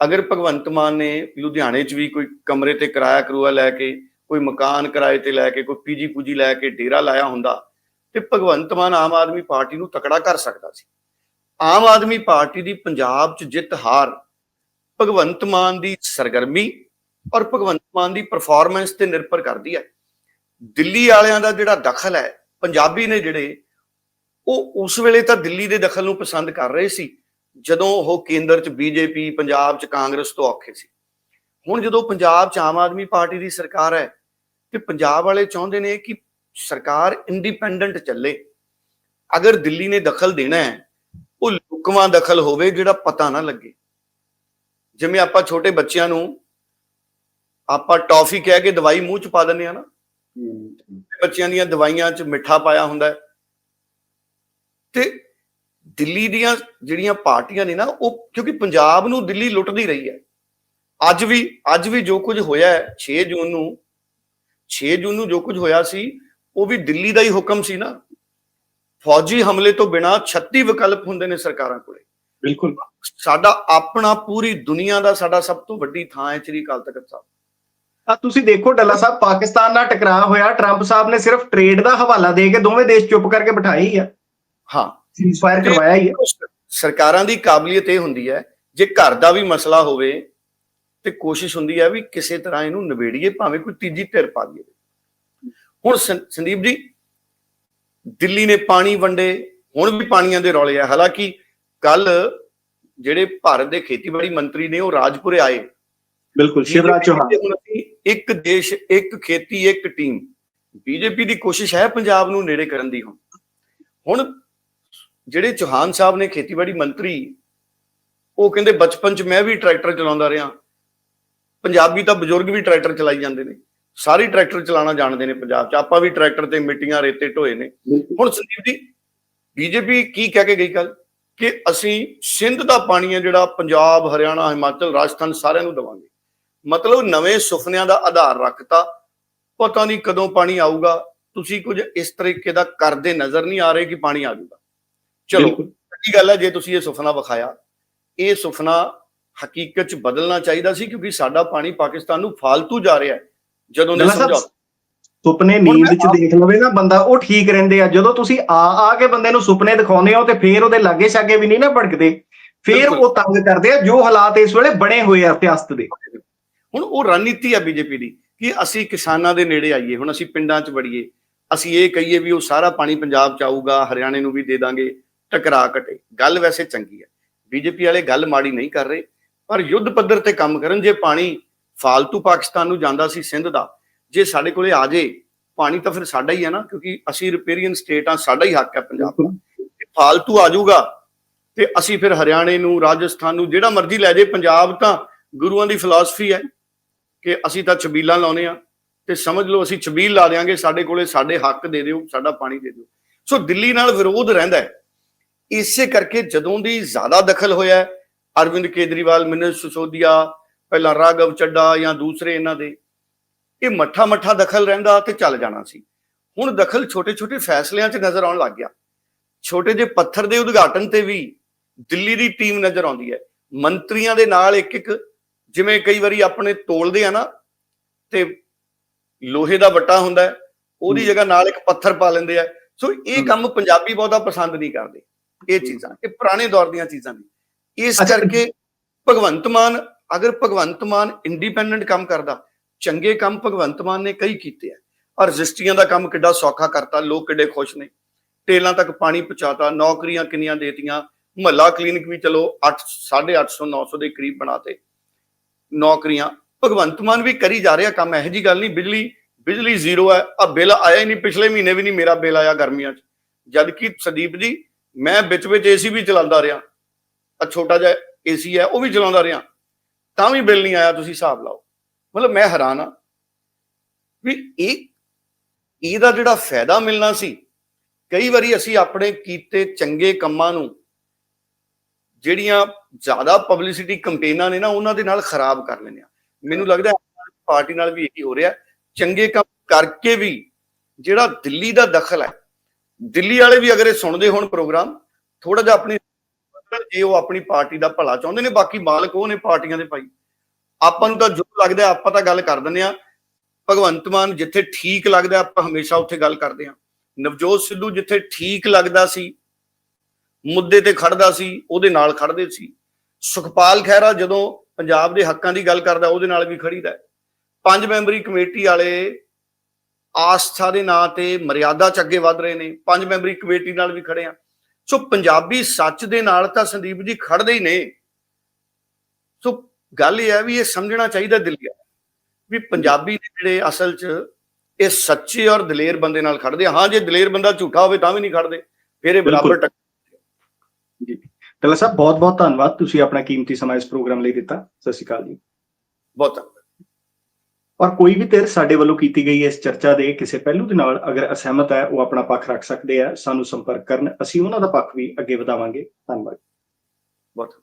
ਅਗਰ ਭਗਵੰਤ ਮਾਨ ਨੇ ਲੁਧਿਆਣੇ 'ਚ ਵੀ ਕੋਈ ਕਮਰੇ ਤੇ ਕਿਰਾਇਆ ਕਰੂਆ ਲੈ ਕੇ, ਕੋਈ ਮਕਾਨ ਕਿਰਾਏ ਤੇ ਲੈ ਕੇ, ਕੋਈ ਪੀਜੀ ਪੂਜੀ ਲੈ ਕੇ ਡੇਰਾ ਲਾਇਆ ਹੁੰਦਾ, ਤੇ ਭਗਵੰਤ ਮਾਨ ਆਮ ਆਦਮੀ ਪਾਰਟੀ ਨੂੰ ਤਕੜਾ ਕਰ ਸਕਦਾ ਸੀ। ਆਮ ਆਦਮੀ ਪਾਰਟੀ ਦੀ ਪੰਜਾਬ 'ਚ ਜਿੱਤ ਹਾਰ ਭਗਵੰਤ ਮਾਨ ਦੀ ਸਰਗਰਮੀ ਔਰ ਭਗਵੰਤ ਮਾਨ ਦੀ ਪਰਫਾਰਮੈਂਸ ਤੇ ਨਿਰਭਰ ਕਰਦੀ ਹੈ। ਦਿੱਲੀ ਵਾਲਿਆਂ ਦਾ ਜਿਹੜਾ ਦਖਲ ਹੈ, ਪੰਜਾਬੀ ਨੇ ਜਿਹੜੇ, ਉਹ ਉਸ ਵੇਲੇ ਤਾਂ ਦਿੱਲੀ ਦੇ ਦਖਲ ਨੂੰ ਪਸੰਦ ਕਰ ਰਹੇ ਸੀ, ਜਦੋਂ ਉਹ ਕੇਂਦਰ 'ਚ ਬੀਜੇਪੀ, ਪੰਜਾਬ 'ਚ ਕਾਂਗਰਸ ਤੋਂ ਔਖੇ ਸੀ। ਹੁਣ ਜਦੋਂ ਪੰਜਾਬ 'ਚ ਆਮ ਆਦਮੀ ਪਾਰਟੀ ਦੀ ਸਰਕਾਰ ਹੈ, ਤੇ ਪੰਜਾਬ ਵਾਲੇ ਚਾਹੁੰਦੇ ਨੇ ਕਿ ਸਰਕਾਰ ਇੰਡੀਪੈਂਡੈਂਟ ਚੱਲੇ। ਅਗਰ ਦਿੱਲੀ ਨੇ ਦਖਲ ਦੇਣਾ ਹੈ, ਉਹ ਲੁਕਵਾਂ ਦਖਲ ਹੋਵੇ ਜਿਹੜਾ ਪਤਾ ਨਾ ਲੱਗੇ। ਜਿਵੇਂ ਆਪਾਂ ਛੋਟੇ ਬੱਚਿਆਂ ਨੂੰ ਆਪਾਂ ਟੌਫੀ ਕਹਿ ਕੇ ਦਵਾਈ ਮੂੰਹ 'ਚ ਪਾ ਦਿੰਦੇ ਆ ਨਾ। ਬੱਚਿਆਂ ਦੀਆਂ ਦਵਾਈਆਂ 'ਚ ਮਿੱਠਾ ਪਾਇਆ ਹੁੰਦਾ ਤੇ ਦਿੱਲੀ ਦੀਆਂ ਜਿਹੜੀਆਂ ਪਾਰਟੀਆਂ ਨੇ ਨਾ ਉਹ ਕਿਉਂਕਿ ਪੰਜਾਬ ਨੂੰ ਦਿੱਲੀ ਲੁੱਟਦੀ ਰਹੀ ਹੈ। ਅੱਜ ਵੀ ਅੱਜ ਵੀ ਜੋ ਕੁਝ ਹੋਇਆ ਹੈ 6 ਜੂਨ ਨੂੰ 6 ਜੂਨ ਨੂੰ ਜੋ ਕੁਝ ਹੋਇਆ ਸੀ ਉਹ ਵੀ ਦਿੱਲੀ ਦਾ ਹੀ ਹੁਕਮ ਸੀ ਨਾ। ਫੌਜੀ ਹਮਲੇ ਤੋਂ ਬਿਨਾ 36 ਵਿਕਲਪ ਹੁੰਦੇ ਨੇ ਸਰਕਾਰਾਂ ਕੋਲੇ। ਬਿਲਕੁਲ। ਸਾਡਾ ਆਪਣਾ ਪੂਰੀ ਦੁਨੀਆ ਦਾ ਸਾਡਾ ਸਭ ਤੋਂ ਵੱਡੀ ਥਾਂ ਹੈ ਸ੍ਰੀ ਅਕਾਲ ਤਖਤ ਸਾਹਿਬ। ਆ ਤੁਸੀਂ ਦੇਖੋ ਡੱਲਾ ਸਾਹਿਬ ਪਾਕਿਸਤਾਨ ਨਾਲ ਟਕਰਾਅ ਹੋਇਆ। ਟਰੰਪ ਸਾਹਿਬ ਨੇ ਸਿਰਫ ਟ੍ਰੇਡ ਦਾ ਹਵਾਲਾ ਦੇ ਕੇ ਦੋਵੇਂ ਦੇਸ਼ ਚੁੱਪ ਕਰਕੇ ਬਿਠਾਏ ਹੀ ਆ। ਹਾਂ। ਸੀਜ਼ਫਾਇਰ ਕਰਵਾਇਆ ਹੀ ਆ। ਸਰਕਾਰਾਂ ਦੀ ਕਾਬਲੀਅਤ ਇਹ ਹੁੰਦੀ ਹੈ ਜੇ ਘਰ ਦਾ ਵੀ ਮਸਲਾ ਹੋਵੇ ਤੇ ਕੋਸ਼ਿਸ਼ ਹੁੰਦੀ ਹੈ ਵੀ ਕਿਸੇ ਤਰ੍ਹਾਂ ਇਹਨੂੰ ਨਿਬੇੜੀਏ ਭਾਵੇਂ ਕੋਈ ਤੀਜੀ ਧਿਰ ਪਾ ਦਈਏ ਹੁਣ ਸੰਦੀਪ ਜੀ ਦਿੱਲੀ ਨੇ ਪਾਣੀ ਵੰਡੇ ਹੁਣ ਵੀ ਪਾਣੀਆਂ ਦੇ ਰੌਲੇ ਆ। ਹਾਲਾਂਕਿ ਕੱਲ ਜਿਹੜੇ ਭਾਰਤ ਦੇ ਖੇਤੀਬਾੜੀ ਮੰਤਰੀ ਨੇ ਉਹ ਰਾਜਪੁਰੇ ਆਏ। ਬਿਲਕੁਲ ਸ਼ਿਵਰਾਜ ਚੌਹਾਨ। ਇੱਕ ਦੇਸ਼ ਇੱਕ ਖੇਤੀ ਇੱਕ ਟੀਮ। ਬੀਜੇਪੀ ਦੀ ਕੋਸ਼ਿਸ਼ ਹੈ ਪੰਜਾਬ ਨੂੰ ਨੇੜੇ ਕਰਨ ਦੀ ਹੁਣ। ਹੁਣ ਜਿਹੜੇ ਚੌਹਾਨ ਸਾਹਿਬ ਨੇ ਖੇਤੀਬਾੜੀ ਮੰਤਰੀ ਉਹ ਕਹਿੰਦੇ ਬਚਪਨ ਚ ਮੈਂ ਵੀ ਟਰੈਕਟਰ ਚਲਾਉਂਦਾ ਰਿਹਾ। ਪੰਜਾਬੀ ਤਾਂ ਬਜ਼ੁਰਗ ਵੀ ਟਰੈਕਟਰ ਚਲਾਈ ਜਾਂਦੇ ਨੇ। ਸਾਰੇ ਟਰੈਕਟਰ ਚਲਾਉਣਾ ਜਾਣਦੇ ਨੇ ਪੰਜਾਬ ਚ। ਆਪਾਂ ਵੀ ਟਰੈਕਟਰ ਤੇ ਮਿੱਟੀਆਂ ਰੇਤੇ ਢੋਏ ਨੇ। ਹੁਣ ਸੰਦੀਪ ਜੀ ਬੀਜੇਪੀ ਕੀ ਕਹਿ ਕੇ ਗਈ ਕੱਲ ਕਿ ਅਸੀਂ ਸਿੰਧ ਦਾ ਪਾਣੀ ਹੈ ਜਿਹੜਾ ਪੰਜਾਬ ਹਰਿਆਣਾ ਹਿਮਾਚਲ ਰਾਜਸਥਾਨ ਸਾਰਿਆਂ ਨੂੰ ਦਵਾਂਗੇ। ਮਤਲਬ ਨਵੇਂ ਸੁਪਨਿਆਂ ਦਾ ਆਧਾਰ ਰੱਖਤਾ। ਪਤਾ ਨਹੀਂ ਕਦੋਂ ਪਾਣੀ ਆਊਗਾ। ਤੁਸੀਂ ਕੁਝ ਇਸ ਤਰੀਕੇ ਦਾ ਕਰਦੇ ਨਜ਼ਰ ਨਹੀਂ ਆ ਰਹੇ ਕਿ ਪਾਣੀ ਆ ਜਾਊਗਾ। ਚਲੋ ਕੀ ਗੱਲ ਹੈ ਜੇ ਤੁਸੀਂ ਇਹ ਸੁਪਨਾ ਵਿਖਾਇਆ ਇਹ ਸੁਪਨਾ ਹਕੀਕਤ ਚ ਬਦਲਣਾ ਚਾਹੀਦਾ ਸੀ ਕਿਉਂਕਿ ਸਾਡਾ ਪਾਣੀ ਪਾਕਿਸਤਾਨ ਨੂੰ ਫालतू ਜਾ ਰਿਹਾ ਹੈ ਜਦੋਂ ਸਾਹਿਬ, ਸਮਝੌਤੇ ਸੁਪਨੇ ਨੀਂਦ ਚ ਦੇਖ ਲਵੇ ਨਾ ਬੰਦਾ ਉਹ ਠੀਕ ਰਹਿੰਦੇ ਆ। ਜਦੋਂ ਤੁਸੀਂ ਆ ਆ ਕੇ ਬੰਦੇ ਨੂੰ ਸੁਪਨੇ ਦਿਖਾਉਂਦੇ ਹੋ ਤੇ ਫੇਰ ਉਹਦੇ ਲਾਗੇ ਛਾਗੇ ਵੀ ਨਹੀਂ ਨਾ ਭੜਕਦੇ। ਫੇਰ। ਉਹ ਤੰਗ ਕਰਦੇ ਆ ਜੋ ਹਾਲਾਤ ਇਸ ਵੇਲੇ ਬਣੇ ਹੋਏ ਆ ਸਿਆਸਤ ਦੇ। ਹੁਣ ਉਹ ਰਣਨੀਤੀ ਆ ਬੀਜੇਪੀ ਦੀ ਕਿ ਅਸੀਂ ਕਿਸਾਨਾਂ ਦੇ ਨੇੜੇ ਆਈਏ, ਹੁਣ ਅਸੀਂ ਪਿੰਡਾਂ 'ਚ ਵੜੀਏ, ਅਸੀਂ ਇਹ ਕਹੀਏ ਵੀ ਉਹ ਸਾਰਾ ਪਾਣੀ ਪੰਜਾਬ 'ਚ ਆਊਗਾ, ਹਰਿਆਣੇ ਨੂੰ ਵੀ ਦੇ ਦਾਂਗੇ, ਟਕਰਾ ਘਟੇ। ਗੱਲ ਵੈਸੇ ਚੰਗੀ ਹੈ ਬੀਜੇਪੀ ਵਾਲੇ ਗੱਲ ਮਾੜੀ ਨਹੀਂ ਕਰ ਰਹੇ, ਪਰ ਯੁੱਧ ਪੱਧਰ ਤੇ ਕੰਮ ਕਰਨ, ਜੇ ਪਾਣੀ ਫਾਲਤੂ ਪਾਕਿਸਤਾਨ ਨੂੰ ਜਾਂਦਾ ਸੀ ਸਿੰਧ ਦਾ, ਜੇ ਸਾਡੇ ਕੋਲੇ ਆ ਜੇ, ਪਾਣੀ ਤਾਂ ਫਿਰ ਸਾਡਾ ਹੀ ਹੈ ਨਾ, ਕਿਉਂਕਿ ਅਸੀਂ ਰਿਪੇਰੀਅਨ ਸਟੇਟ ਆ, ਸਾਡਾ ਹੀ ਹੱਕ ਹੈ ਪੰਜਾਬ ਦਾ। ਫਾਲਤੂ ਆ ਜਾਊਗਾ, ਤੇ ਅਸੀਂ ਫਿਰ ਹਰਿਆਣੇ ਨੂੰ, ਰਾਜਸਥਾਨ ਨੂੰ, ਜਿਹੜਾ ਮਰਜ਼ੀ ਲੈ ਜੇ, ਪੰਜਾਬ ਤਾਂ ਗੁਰੂਆਂ ਦੀ ਫਿਲਾਸਫੀ ਹੈ ਕਿ ਅਸੀਂ ਤਾਂ ਛਬੀਲਾਂ ਲਾਉਨੇ ਆ ਤੇ ਸਮਝ ਲਓ ਅਸੀਂ ਛਬੀਲ ਲਾ ਦੇਾਂਗੇ ਸਾਡੇ ਕੋਲੇ ਸਾਡੇ ਹੱਕ ਦੇ ਦਿਓ, ਸਾਡਾ ਪਾਣੀ ਦੇ ਦਿਓ। ਸੋ ਦਿੱਲੀ ਨਾਲ ਵਿਰੋਧ ਰਹਿੰਦਾ ਹੈ। ਇਸੇ ਕਰਕੇ ਜਦੋਂ ਦੀ ਜ਼ਿਆਦਾ ਦਖਲ ਹੋਇਆ ਅਰਵਿੰਦ ਕੇਜਰੀਵਾਲ ਮਨੀਸ਼ ਸਿਸੋਦੀਆ, ਪਹਿਲਾਂ ਰਾਘਵ ਚੱਡਾ ਜਾਂ ਦੂਸਰੇ ਇਹਨਾਂ ਦੇ, ਇਹ ਮੱਠਾ ਮੱਠਾ ਦਖਲ ਰਹਿੰਦਾ ਤੇ ਚੱਲ ਜਾਣਾ ਸੀ। ਹੁਣ ਦਖਲ ਛੋਟੇ ਛੋਟੇ ਫੈਸਲਿਆਂ 'ਚ ਨਜ਼ਰ ਆਉਣ ਲੱਗ ਗਿਆ। ਛੋਟੇ ਜਿਹੇ ਪੱਥਰ ਦੇ ਉਦਘਾਟਨ ਤੇ ਵੀ ਦਿੱਲੀ ਦੀ ਟੀਮ ਨਜ਼ਰ ਆਉਂਦੀ ਹੈ। ਮੰਤਰੀਆਂ ਦੇ ਨਾਲ ਇੱਕ ਇੱਕ ਜਿਵੇਂ ਕਈ ਵਾਰੀ ਆਪਣੇ ਤੋਲਦੇ ਆ ਨਾ ਤੇ ਲੋਹੇ ਦਾ ਵੱਟਾ ਹੁੰਦਾ ਹੈ ਉਹਦੀ। ਜਗ੍ਹਾ ਨਾਲ ਇੱਕ ਪੱਥਰ ਪਾ ਲੈਂਦੇ ਆ ਸੋ ਇਹ। ਕੰਮ ਪੰਜਾਬੀ ਬਹੁਤਾ ਪਸੰਦ ਨਹੀਂ ਕਰਦੇ ਇਹ ਚੀਜ਼ਾਂ ਇਹ ਪੁਰਾਣੇ ਦੌਰ ਦੀਆਂ ਚੀਜ਼ਾਂ ਨੇ ਇਸ। ਕਰਕੇ ਭਗਵੰਤ ਮਾਨ ਅਗਰ ਭਗਵੰਤ ਮਾਨ ਇੰਡੀਪੈਂਡੈਂਟ ਕੰਮ ਕਰਦਾ ਚੰਗੇ ਕੰਮ ਭਗਵੰਤ ਮਾਨ ਨੇ ਕਈ ਕੀਤੇ ਆ ਔਰ ਰਜਿਸਟਰੀਆਂ ਦਾ ਕੰਮ ਕਿੱਡਾ ਸੌਖਾ ਕਰਤਾ ਲੋਕ ਕਿੱਡੇ ਖੁਸ਼ ਨੇ ਟੇਲਾਂ ਤੱਕ ਪਾਣੀ ਪਹੁੰਚਾਤਾ ਨੌਕਰੀਆਂ ਕਿੰਨੀਆਂ ਦੇਤੀਆਂ ਮਹੱਲਾ ਕਲੀਨਿਕ ਵੀ ਚਲੋ 8 850 900 ਦੇ ਕਰੀਬ ਬਣਾਤੇ ਨੌਕਰੀਆਂ। ਭਗਵੰਤ ਮਾਨ ਵੀ ਕਰੀ ਜਾ ਰਿਹਾ ਕੰਮ, ਇਹੋ ਜੀ ਗੱਲ ਨਹੀਂ। ਬਿਜਲੀ ਬਿਜਲੀ ਜ਼ੀਰੋ ਹੈ। ਆ ਬਿੱਲ ਆਇਆ ਹੀ ਨਹੀਂ, ਪਿਛਲੇ ਮਹੀਨੇ ਵੀ ਨਹੀਂ ਮੇਰਾ ਬਿੱਲ ਆਇਆ ਗਰਮੀਆਂ 'ਚ। ਜਦ ਕਿ ਸੰਦੀਪ ਜੀ, ਮੈਂ ਵਿੱਚ ਵਿੱਚ ਏਸੀ ਵੀ ਚਲਾਉਂਦਾ ਰਿਹਾ। ਆ ਛੋਟਾ ਜਿਹਾ ਏਸੀ ਹੈ, ਉਹ ਵੀ ਚਲਾਉਂਦਾ ਰਿਹਾ। ਤਾਂ ਵੀ ਬਿੱਲ ਨਹੀਂ ਆਇਆ, ਤੁਸੀਂ ਹਿਸਾਬ ਲਾਓ। ਮਤਲਬ ਮੈਂ ਹੈਰਾਨ ਆ ਵੀ ਇਹ, ਇਹਦਾ ਜਿਹੜਾ ਫਾਇਦਾ ਮਿਲਣਾ ਸੀ, ਕਈ ਵਾਰੀ ਅਸੀਂ ਆਪਣੇ ਕੀਤੇ ਚੰਗੇ ਕੰਮਾਂ ਨੂੰ ਜਿਹੜੀਆਂ ਜ਼ਿਆਦਾ ਪਬਲਿਸਿਟੀ ਕੰਪੇਨਾਂ ਨੇ ਨਾ, ਉਹਨਾਂ ਦੇ ਨਾਲ ਖਰਾਬ ਕਰ ਲੈਂਦੇ ਆ। ਮੈਨੂੰ ਲੱਗਦਾ ਹੈ ਪਾਰਟੀ ਨਾਲ ਵੀ ਇਹੀ ਹੋ ਰਿਹਾ। ਚੰਗੇ ਕੰਮ ਕਰਕੇ ਵੀ ਜਿਹੜਾ ਦਿੱਲੀ ਦਾ ਦਖਲ ਹੈ, ਦਿੱਲੀ ਵਾਲੇ ਵੀ ਅਗਰ ਇਹ ਸੁਣਦੇ ਹੋਣ ਪ੍ਰੋਗਰਾਮ ਥੋੜਾ ਜਿਹਾ ਆਪਣੀ ਜੇ ਉਹ ਆਪਣੀ ਪਾਰਟੀ ਦਾ ਭਲਾ ਚਾਹੁੰਦੇ ਨੇ, ਬਾਕੀ ਮਾਲਕ ਉਹ ਨੇ ਪਾਰਟੀਆਂ ਦੇ ਭਾਈ। ਆਪਾਂ ਨੂੰ ਤਾਂ ਜੋ ਲੱਗਦਾ ਆਪਾਂ ਤਾਂ ਗੱਲ ਕਰ ਦਿੰਦੇ ਆ ਭਗਵੰਤ ਮਾਨ ਜਿੱਥੇ ਠੀਕ ਲੱਗਦਾ, ਆਪਾਂ ਹਮੇਸ਼ਾ ਉੱਥੇ ਗੱਲ ਕਰਦੇ ਆ ਨਵਜੋਤ ਸਿੱਧੂ ਜਿੱਥੇ ਠੀਕ ਲੱਗਦਾ ਸੀ ਮੁੱਦੇ ਤੇ ਖੜਦਾ ਸੀ ਉਹਦੇ ਨਾਲ ਖੜਦੇ ਸੀ। ਸੁਖਪਾਲ ਖਹਿਰਾ ਜਦੋਂ ਪੰਜਾਬ ਦੇ ਹੱਕਾਂ ਦੀ ਗੱਲ ਕਰਦਾ ਉਹਦੇ ਨਾਲ ਵੀ ਖੜੀਦਾ। ਪੰਜ ਮੈਂਬਰੀ ਕਮੇਟੀ ਵਾਲੇ ਆਸਥਾ ਦੇ ਨਾਂ ਤੇ ਮਰਿਆਦਾ ਚ ਅੱਗੇ ਵਧ ਰਹੇ ਨੇ ਪੰਜ ਮੈਂਬਰੀ ਕਮੇਟੀ ਨਾਲ ਵੀ ਖੜੇ ਆ। ਸੋ ਪੰਜਾਬੀ ਸੱਚ ਦੇ ਨਾਲ ਤਾਂ ਸੰਦੀਪ ਜੀ ਖੜਦੇ ਹੀ ਨੇ। ਸੋ ਗੱਲ ਇਹ ਹੈ ਵੀ ਇਹ ਸਮਝਣਾ ਚਾਹੀਦਾ ਦਿੱਲੀ ਵੀ ਪੰਜਾਬੀ ਨੇ ਜਿਹੜੇ ਅਸਲ 'ਚ ਇਹ ਸੱਚੇ ਔਰ ਦਲੇਰ ਬੰਦੇ ਨਾਲ ਖੜਦੇ ਆ। ਹਾਂ ਜੇ ਦਲੇਰ ਬੰਦਾ ਝੂਠਾ ਹੋਵੇ ਤਾਂ ਵੀ ਨਹੀਂ ਖੜਦੇ। ਫਿਰ ਇਹ ਬਰਾਬਰ ਟੱਲਾ ਸਾਹਿਬ ਬਹੁਤ ਬਹੁਤ ਧੰਨਵਾਦ। ਤੁਸੀਂ ਆਪਣਾ ਕੀਮਤੀ ਸਮਾਂ ਇਸ ਪ੍ਰੋਗਰਾਮ ਲਈ ਦਿੱਤਾ। ਸਤਿ ਸ਼੍ਰੀ ਅਕਾਲ ਜੀ। ਬਹੁਤ ਧੰਨਵਾਦ। ਔਰ ਕੋਈ ਵੀ ਧਿਰ ਸਾਡੇ ਵੱਲੋਂ ਕੀਤੀ ਗਈ ਇਸ ਚਰਚਾ ਦੇ ਕਿਸੇ ਪਹਿਲੂ ਦੇ ਨਾਲ ਅਗਰ ਅਸਹਿਮਤ ਹੈ ਉਹ ਆਪਣਾ ਪੱਖ ਰੱਖ ਸਕਦੇ ਆ। ਸਾਨੂੰ ਸੰਪਰਕ ਕਰਨ। ਅਸੀਂ ਉਹਨਾਂ ਦਾ ਪੱਖ ਵੀ ਅੱਗੇ ਵਧਾਵਾਂਗੇ। ਧੰਨਵਾਦ। ਬਹੁਤ।